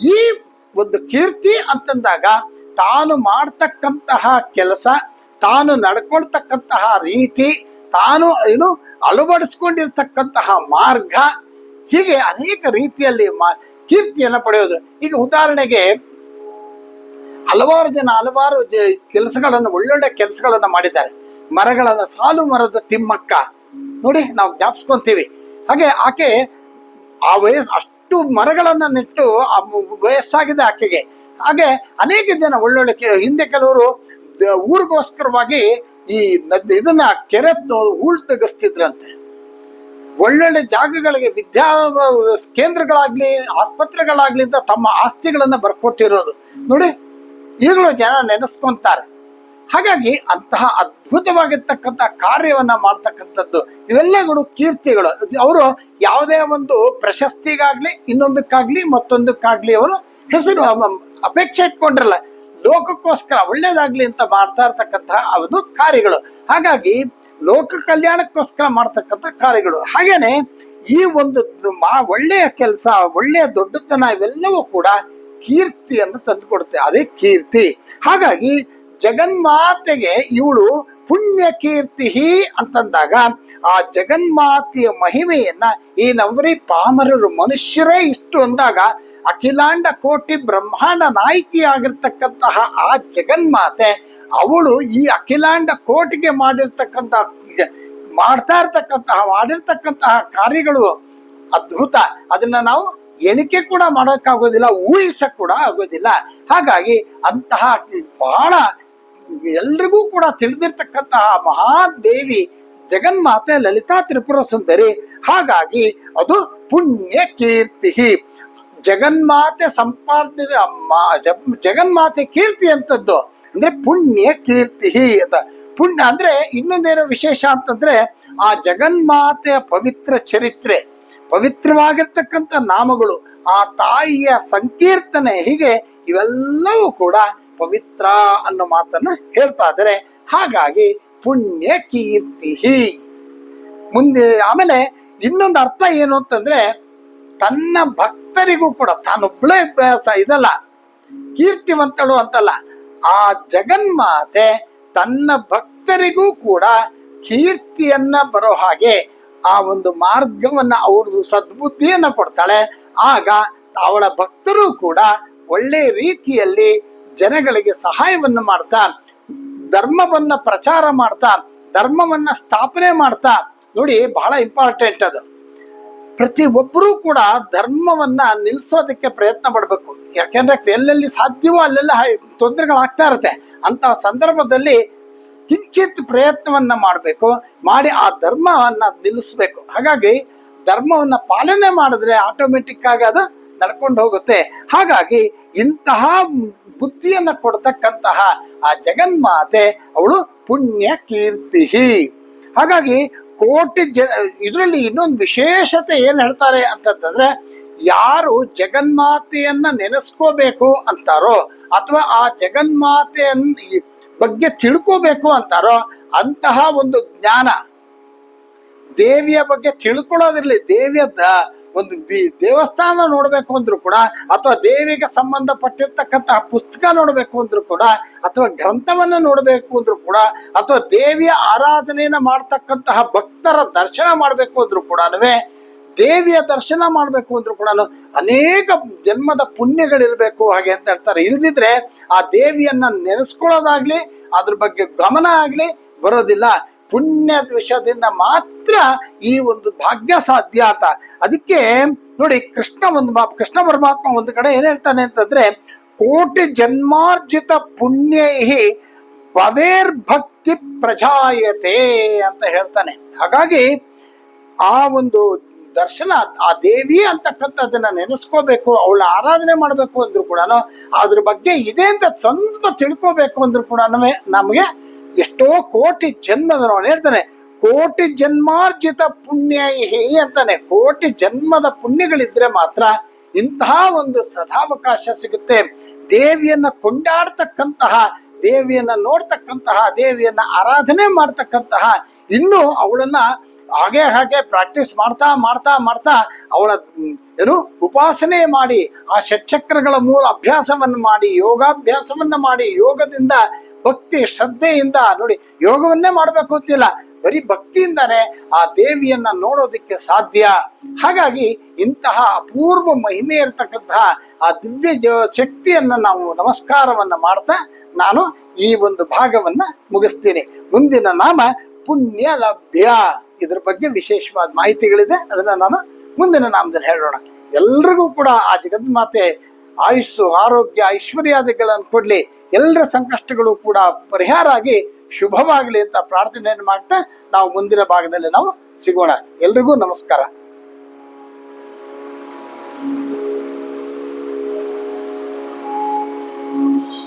ಈ ಒಂದು ಕೀರ್ತಿ ಅಂತಂದಾಗ ತಾನು ಮಾಡ್ತಕ್ಕಂತಹ ಕೆಲಸ, ತಾನು ನಡ್ಕೊಳ್ತಕ್ಕಂತಹ ರೀತಿ, ತಾನು ಏನು ಅಳವಡಿಸ್ಕೊಂಡಿರ್ತಕ್ಕಂತಹ ಮಾರ್ಗ, ಹೀಗೆ ಅನೇಕ ರೀತಿಯಲ್ಲಿ ಮಾ, ಕೀರ್ತಿಯನ್ನು ಪಡೆಯೋದು. ಈಗ ಉದಾಹರಣೆಗೆ ಹಲವಾರು ಜನ, ಹಲವಾರು ಕೆಲಸಗಳನ್ನು, ಒಳ್ಳೊಳ್ಳೆ ಕೆಲಸಗಳನ್ನು ಮಾಡಿದ್ದಾರೆ. ಮರಗಳನ್ನ, ಸಾಲು ಮರದ ತಿಮ್ಮಕ್ಕ. ನೋಡಿ, ನಾವು ಜ್ಞಾಪಿಸ್ಕೊಂತೀವಿ. ಹಾಗೆ ಆಕೆ ಆ ವಯಸ್ಸು ಅಷ್ಟು ಮರಗಳನ್ನ ನೆಟ್ಟು ಆ ವಯಸ್ಸಾಗಿದೆ ಆಕೆಗೆ. ಹಾಗೆ ಅನೇಕ ಜನ ಒಳ್ಳೊಳ್ಳೆ ಹಿಂದೆ ಕೆಲವರು ಊರಿಗೋಸ್ಕರವಾಗಿ ಈ ಇದನ್ನ ಕೆರೆ ಹೂಳ್ ತೆಗೆಸ್ತಿದ್ರಂತೆ. ಒಳ್ಳೊಳ್ಳೆ ಜಾಗಗಳಿಗೆ, ವಿದ್ಯಾ, ಕೇಂದ್ರಗಳಾಗ್ಲಿ, ಆಸ್ಪತ್ರೆಗಳಾಗ್ಲಿ ಅಂತ ತಮ್ಮ ಆಸ್ತಿಗಳನ್ನ ಬರ್ಕೊಟ್ಟಿರೋದು. ನೋಡಿ ಈಗಲೂ ಜನ ನೆನೆಸ್ಕೊಂತಾರೆ. ಹಾಗಾಗಿ ಅಂತಹ ಅದ್ಭುತವಾಗಿರ್ತಕ್ಕಂಥ ಕಾರ್ಯವನ್ನ ಮಾಡ್ತಕ್ಕಂಥದ್ದು, ಇವೆಲ್ಲಗಳು ಕೀರ್ತಿಗಳು. ಅವರು ಯಾವುದೇ ಒಂದು ಪ್ರಶಸ್ತಿಗಾಗ್ಲಿ, ಇನ್ನೊಂದಕ್ಕಾಗ್ಲಿ, ಮತ್ತೊಂದಕ್ಕಾಗ್ಲಿ ಅವರು ಹೆಸರು ಅಪೇಕ್ಷೆ ಇಟ್ಕೊಂಡಿರಲ್ಲ. ಲೋಕಕ್ಕೋಸ್ಕರ ಒಳ್ಳೇದಾಗ್ಲಿ ಅಂತ ಮಾಡ್ತಾ ಇರ್ತಕ್ಕಂತಹ ಒಂದು ಕಾರ್ಯಗಳು. ಹಾಗಾಗಿ ಲೋಕ ಕಲ್ಯಾಣಕ್ಕೋಸ್ಕರ ಮಾಡ್ತಕ್ಕಂಥ ಕಾರ್ಯಗಳು. ಹಾಗೇನೆ ಈ ಒಂದು ಒಳ್ಳೆಯ ಕೆಲಸ, ಒಳ್ಳೆಯ ದೊಡ್ಡತನ ಇವೆಲ್ಲವೂ ಕೂಡ ಕೀರ್ತಿಯನ್ನು ತಂದುಕೊಡುತ್ತೆ, ಅದೇ ಕೀರ್ತಿ. ಹಾಗಾಗಿ ಜಗನ್ಮಾತೆಗೆ ಇವಳು ಪುಣ್ಯ ಕೀರ್ತಿ ಅಂತಂದಾಗ ಆ ಜಗನ್ಮಾತೆಯ ಮಹಿಮೆಯನ್ನ ಈ ನವರಿ ಪಾಮರರು ಮನುಷ್ಯರೇ ಇಷ್ಟು ಅಂದಾಗ ಅಖಿಲಾಂಡ ಕೋಟಿ ಬ್ರಹ್ಮಾಂಡ ನಾಯಕಿಯಾಗಿರ್ತಕ್ಕಂತಹ ಆ ಜಗನ್ಮಾತೆ ಅವಳು ಈ ಅಖಿಲಾಂಡ ಕೋಟಿಗೆ ಮಾಡಿರ್ತಕ್ಕಂಥ, ಮಾಡ್ತಾ ಇರ್ತಕ್ಕಂತಹ, ಮಾಡಿರ್ತಕ್ಕಂತಹ ಕಾರ್ಯಗಳು ಅದ್ಭುತ. ಅದನ್ನ ನಾವು ಎಣಿಕೆ ಕೂಡ ಮಾಡೋಕ್ಕಾಗೋದಿಲ್ಲ ಊಹಿಸಕ್ ಕೂಡ ಆಗೋದಿಲ್ಲ. ಹಾಗಾಗಿ ಅಂತಹ ಬಹಳ ಎಲ್ರಿಗೂ ಕೂಡ ತಿಳಿದಿರ್ತಕ್ಕಂತಹ ಮಹಾದೇವಿ ಜಗನ್ಮಾತೆ ಲಲಿತಾ ತ್ರಿಪುರ ಸುಂದರಿ. ಹಾಗಾಗಿ ಅದು ಪುಣ್ಯ ಕೀರ್ತಿ. ಜಗನ್ಮಾತೆ ಸಂಪಾದಿಸಿದ ಮ- ಜಗನ್ಮಾತೆ ಕೀರ್ತಿ ಅಂತದ್ದು ಅಂದ್ರೆ ಪುಣ್ಯ ಕೀರ್ತಿ ಅಂತ. ಪುಣ್ಯ ಅಂದ್ರೆ ಇನ್ನೊಂದೇನು ವಿಶೇಷ ಅಂತಂದ್ರೆ ಆ ಜಗನ್ಮಾತೆಯ ಪವಿತ್ರ ಚರಿತ್ರೆ. ಪವಿತ್ರವಾಗಿರ್ತಕ್ಕಂಥ ನಾಮಗಳು, ಆ ತಾಯಿಯ ಸಂಕೀರ್ತನೆ ಹೀಗೆ ಇವೆಲ್ಲವೂ ಕೂಡ ಪವಿತ್ರ ಅನ್ನೋ ಮಾತನ್ನ ಹೇಳ್ತಾ ಇದ್ದಾರೆ. ಹಾಗಾಗಿ ಪುಣ್ಯ ಕೀರ್ತಿ ಮುಂದೆ ಆಮೇಲೆ ಇನ್ನೊಂದು ಅರ್ಥ ಏನು ಅಂತಂದ್ರೆ, ತನ್ನ ಭಕ್ತರಿಗೂ ಕೂಡ ತಾನೊಬ್ಬಳೇ ಅಭ್ಯಾಸ ಇದಲ್ಲ, ಕೀರ್ತಿವಂತಳು ಅಂತಲ್ಲ, ಆ ಜಗನ್ಮಾತೆ ತನ್ನ ಭಕ್ತರಿಗೂ ಕೂಡ ಕೀರ್ತಿಯನ್ನ ಬರೋ ಹಾಗೆ ಆ ಒಂದು ಮಾರ್ಗವನ್ನ ಅವ್ರದ್ದು ಸದ್ಬುದ್ಧಿಯನ್ನ ಕೊಡ್ತಾಳೆ. ಆಗ ಅವಳ ಭಕ್ತರು ಕೂಡ ಒಳ್ಳೆ ರೀತಿಯಲ್ಲಿ ಜನಗಳಿಗೆ ಸಹಾಯವನ್ನು ಮಾಡ್ತಾ, ಧರ್ಮವನ್ನ ಪ್ರಚಾರ ಮಾಡ್ತಾ, ಧರ್ಮವನ್ನ ಸ್ಥಾಪನೆ ಮಾಡ್ತಾ, ನೋಡಿ ಬಹಳ ಇಂಪಾರ್ಟೆಂಟ್ ಅದು. ಪ್ರತಿ ಒಬ್ಬರೂ ಕೂಡ ಧರ್ಮವನ್ನ ನಿಲ್ಸೋದಕ್ಕೆ ಪ್ರಯತ್ನ ಮಾಡಬೇಕು ಯಾಕೆಂದ್ರೆ ಎಲ್ಲೆಲ್ಲಿ ಸಾಧ್ಯವೋ ಅಲ್ಲೆಲ್ಲ ತೊಂದರೆಗಳಾಗ್ತಾ ಇರುತ್ತೆ. ಅಂತ ಸಂದರ್ಭದಲ್ಲಿ ಕಿಂಚಿತ್ ಪ್ರಯತ್ನವನ್ನ ಮಾಡಬೇಕು, ಮಾಡಿ ಆ ಧರ್ಮವನ್ನ ನಿಲ್ಲಿಸ್ಬೇಕು. ಹಾಗಾಗಿ ಧರ್ಮವನ್ನ ಪಾಲನೆ ಮಾಡಿದ್ರೆ ಆಟೋಮೆಟಿಕ್ ಆಗಿ ಅದು ನಡ್ಕೊಂಡು ಹೋಗುತ್ತೆ. ಹಾಗಾಗಿ ಇಂತಹ ಬುದ್ಧಿಯನ್ನ ಕೊಡ್ತಕ್ಕಂತಹ ಆ ಜಗನ್ಮಾತೆ, ಅವಳು ಪುಣ್ಯ ಕೀರ್ತಿ ಹಾಗಾಗಿ ಕೋಟಿ ಜ, ಇದರಲ್ಲಿ ಇನ್ನೊಂದು ವಿಶೇಷತೆ ಏನ್ ಹೇಳ್ತಾರೆ ಅಂತಂದ್ರೆ ಯಾರು ಜಗನ್ಮಾತೆಯನ್ನ ನೆನೆಸ್ಕೋಬೇಕು ಅಂತಾರೋ, ಅಥವಾ ಆ ಜಗನ್ಮಾತೆಯನ್ನ ಬಗ್ಗೆ ತಿಳ್ಕೋಬೇಕು ಅಂತಾರೋ ಅಂತಹ ಒಂದು ಜ್ಞಾನ. ದೇವಿಯ ಬಗ್ಗೆ ತಿಳ್ಕೊಳ್ಳೋದಿರಲಿ ದೇವಿಯ ಒಂದು ದೇವಸ್ಥಾನ ನೋಡಬೇಕು ಅಂದ್ರೂ ಕೂಡ ಅಥವಾ ದೇವಿಗೆ ಸಂಬಂಧಪಟ್ಟಿರ್ತಕ್ಕಂತಹ ಪುಸ್ತಕ ನೋಡಬೇಕು ಅಂದ್ರೂ ಕೂಡ ಅಥವಾ ಗ್ರಂಥವನ್ನ ನೋಡಬೇಕು ಅಂದ್ರೂ ಕೂಡ ಅಥವಾ ದೇವಿಯ ಆರಾಧನೆಯನ್ನ ಮಾಡ್ತಕ್ಕಂತಹ ಭಕ್ತರ ದರ್ಶನ ಮಾಡಬೇಕು ಅಂದ್ರೂ ಕೂಡ ದೇವಿಯ ದರ್ಶನ ಮಾಡಬೇಕು ಅಂದ್ರೂ ಕೂಡ ಅನೇಕ ಜನ್ಮದ ಪುಣ್ಯಗಳಿರಬೇಕು ಹಾಗೆ ಅಂತ ಹೇಳ್ತಾರೆ. ಇಲ್ದಿದ್ರೆ ಆ ದೇವಿಯನ್ನ ನೆನೆಸ್ಕೊಳ್ಳೋದಾಗ್ಲಿ, ಅದ್ರ ಬಗ್ಗೆ ಗಮನ ಆಗ್ಲಿ ಬರೋದಿಲ್ಲ. ಪುಣ್ಯ ವಿಷಯದಿಂದ ಮಾತ್ರ ಈ ಒಂದು ಭಾಗ್ಯ ಸಾಧ್ಯ ಅಂತ ಅದಕ್ಕೆ ನೋಡಿ ಕೃಷ್ಣ ಒಂದು ಕೃಷ್ಣ ಪರಮಾತ್ಮ ಒಂದು ಕಡೆ ಏನ್ ಹೇಳ್ತಾನೆ ಅಂತಂದ್ರೆ, ಕೋಟಿ ಜನ್ಮಾರ್ಜಿತ ಪುಣ್ಯೈ ಭವೇರ್ ಭಕ್ತಿ ಪ್ರಜಾಯತೆ ಅಂತ ಹೇಳ್ತಾನೆ. ಹಾಗಾಗಿ ಆ ಒಂದು ದರ್ಶನ ಆ ದೇವಿ ಅಂತಕ್ಕಂಥದ್ದನ್ನ ನೆನೆಸ್ಕೋಬೇಕು, ಅವಳ ಆರಾಧನೆ ಮಾಡಬೇಕು ಅಂದ್ರೂ ಕೂಡ ಅದ್ರ ಬಗ್ಗೆ ಇದೆ ಅಂತ ಸ್ವಲ್ಪ ತಿಳ್ಕೋಬೇಕು ಅಂದ್ರೂ ಕೂಡ ನಮಗೆ ಎಷ್ಟೋ ಕೋಟಿ ಜನ್ಮದ ಹೇಳ್ತಾನೆ, ಕೋಟಿ ಜನ್ಮಾರ್ಜಿತ ಪುಣ್ಯ ಅಂತಾನೆ, ಕೋಟಿ ಜನ್ಮದ ಪುಣ್ಯಗಳಿದ್ರೆ ಮಾತ್ರ ಇಂತಹ ಒಂದು ಸದಾವಕಾಶ ಸಿಗುತ್ತೆ. ದೇವಿಯನ್ನ ಕೊಂಡಾಡ್ತಕ್ಕಂತಹ, ದೇವಿಯನ್ನ ನೋಡ್ತಕ್ಕಂತಹ, ದೇವಿಯನ್ನ ಆರಾಧನೆ ಮಾಡ್ತಕ್ಕಂತಹ ಇನ್ನು ಅವಳನ್ನ ಹಾಗೆ ಹಾಗೆ ಪ್ರಾಕ್ಟೀಸ್ ಮಾಡ್ತಾ ಮಾಡ್ತಾ ಮಾಡ್ತಾ ಅವಳ ಏನು, ಉಪಾಸನೆ ಮಾಡಿ ಆ ಷಟ್ಚಕ್ರಗಳ ಮೂಲ ಅಭ್ಯಾಸವನ್ನು ಮಾಡಿ, ಯೋಗಾಭ್ಯಾಸವನ್ನು ಮಾಡಿ, ಯೋಗದಿಂದ ಭಕ್ತಿ ಶ್ರದ್ಧೆಯಿಂದ ನೋಡಿ, ಯೋಗವನ್ನೇ ಮಾಡ್ಬೇಕು ಅಂತಿಲ್ಲ, ಬರೀ ಭಕ್ತಿಯಿಂದನೇ ಆ ದೇವಿಯನ್ನ ನೋಡೋದಕ್ಕೆ ಸಾಧ್ಯ. ಹಾಗಾಗಿ ಇಂತಹ ಅಪೂರ್ವ ಮಹಿಮೆ ಇರತಕ್ಕಂತಹ ಆ ದಿವ್ಯ ಜ- ಶಕ್ತಿಯನ್ನ ನಾವು ನಮಸ್ಕಾರವನ್ನ ಮಾಡ್ತಾ ನಾನು ಈ ಒಂದು ಭಾಗವನ್ನ ಮುಗಿಸ್ತೀನಿ. ಮುಂದಿನ ನಾಮ ಪುಣ್ಯ ಲಭ್ಯ ಇದ್ರ ಬಗ್ಗೆ ವಿಶೇಷವಾದ ಮಾಹಿತಿಗಳಿದೆ. ಅದನ್ನ ನಾನು ಮುಂದಿನ ನಾಮದಲ್ಲಿ ಹೇಳೋಣ. ಎಲ್ರಿಗೂ ಕೂಡ ಆ ಜಗನ್ಮಾತೆ ಆಯುಸ್ಸು, ಆರೋಗ್ಯ, ಐಶ್ವರ್ಯಾದಿಗಳನ್ನು ಕೊಡ್ಲಿ. ಎಲ್ಲರ ಸಂಕಷ್ಟಗಳು ಕೂಡ ಪರಿಹಾರ ಆಗಿ ಶುಭವಾಗಲಿ ಅಂತ ಪ್ರಾರ್ಥನೆಯನ್ನು ಮಾಡ್ತಾ ನಾವು ಮುಂದಿನ ಭಾಗದಲ್ಲಿ ನಾವು ಸಿಗೋಣ. ಎಲ್ರಿಗೂ ನಮಸ್ಕಾರ.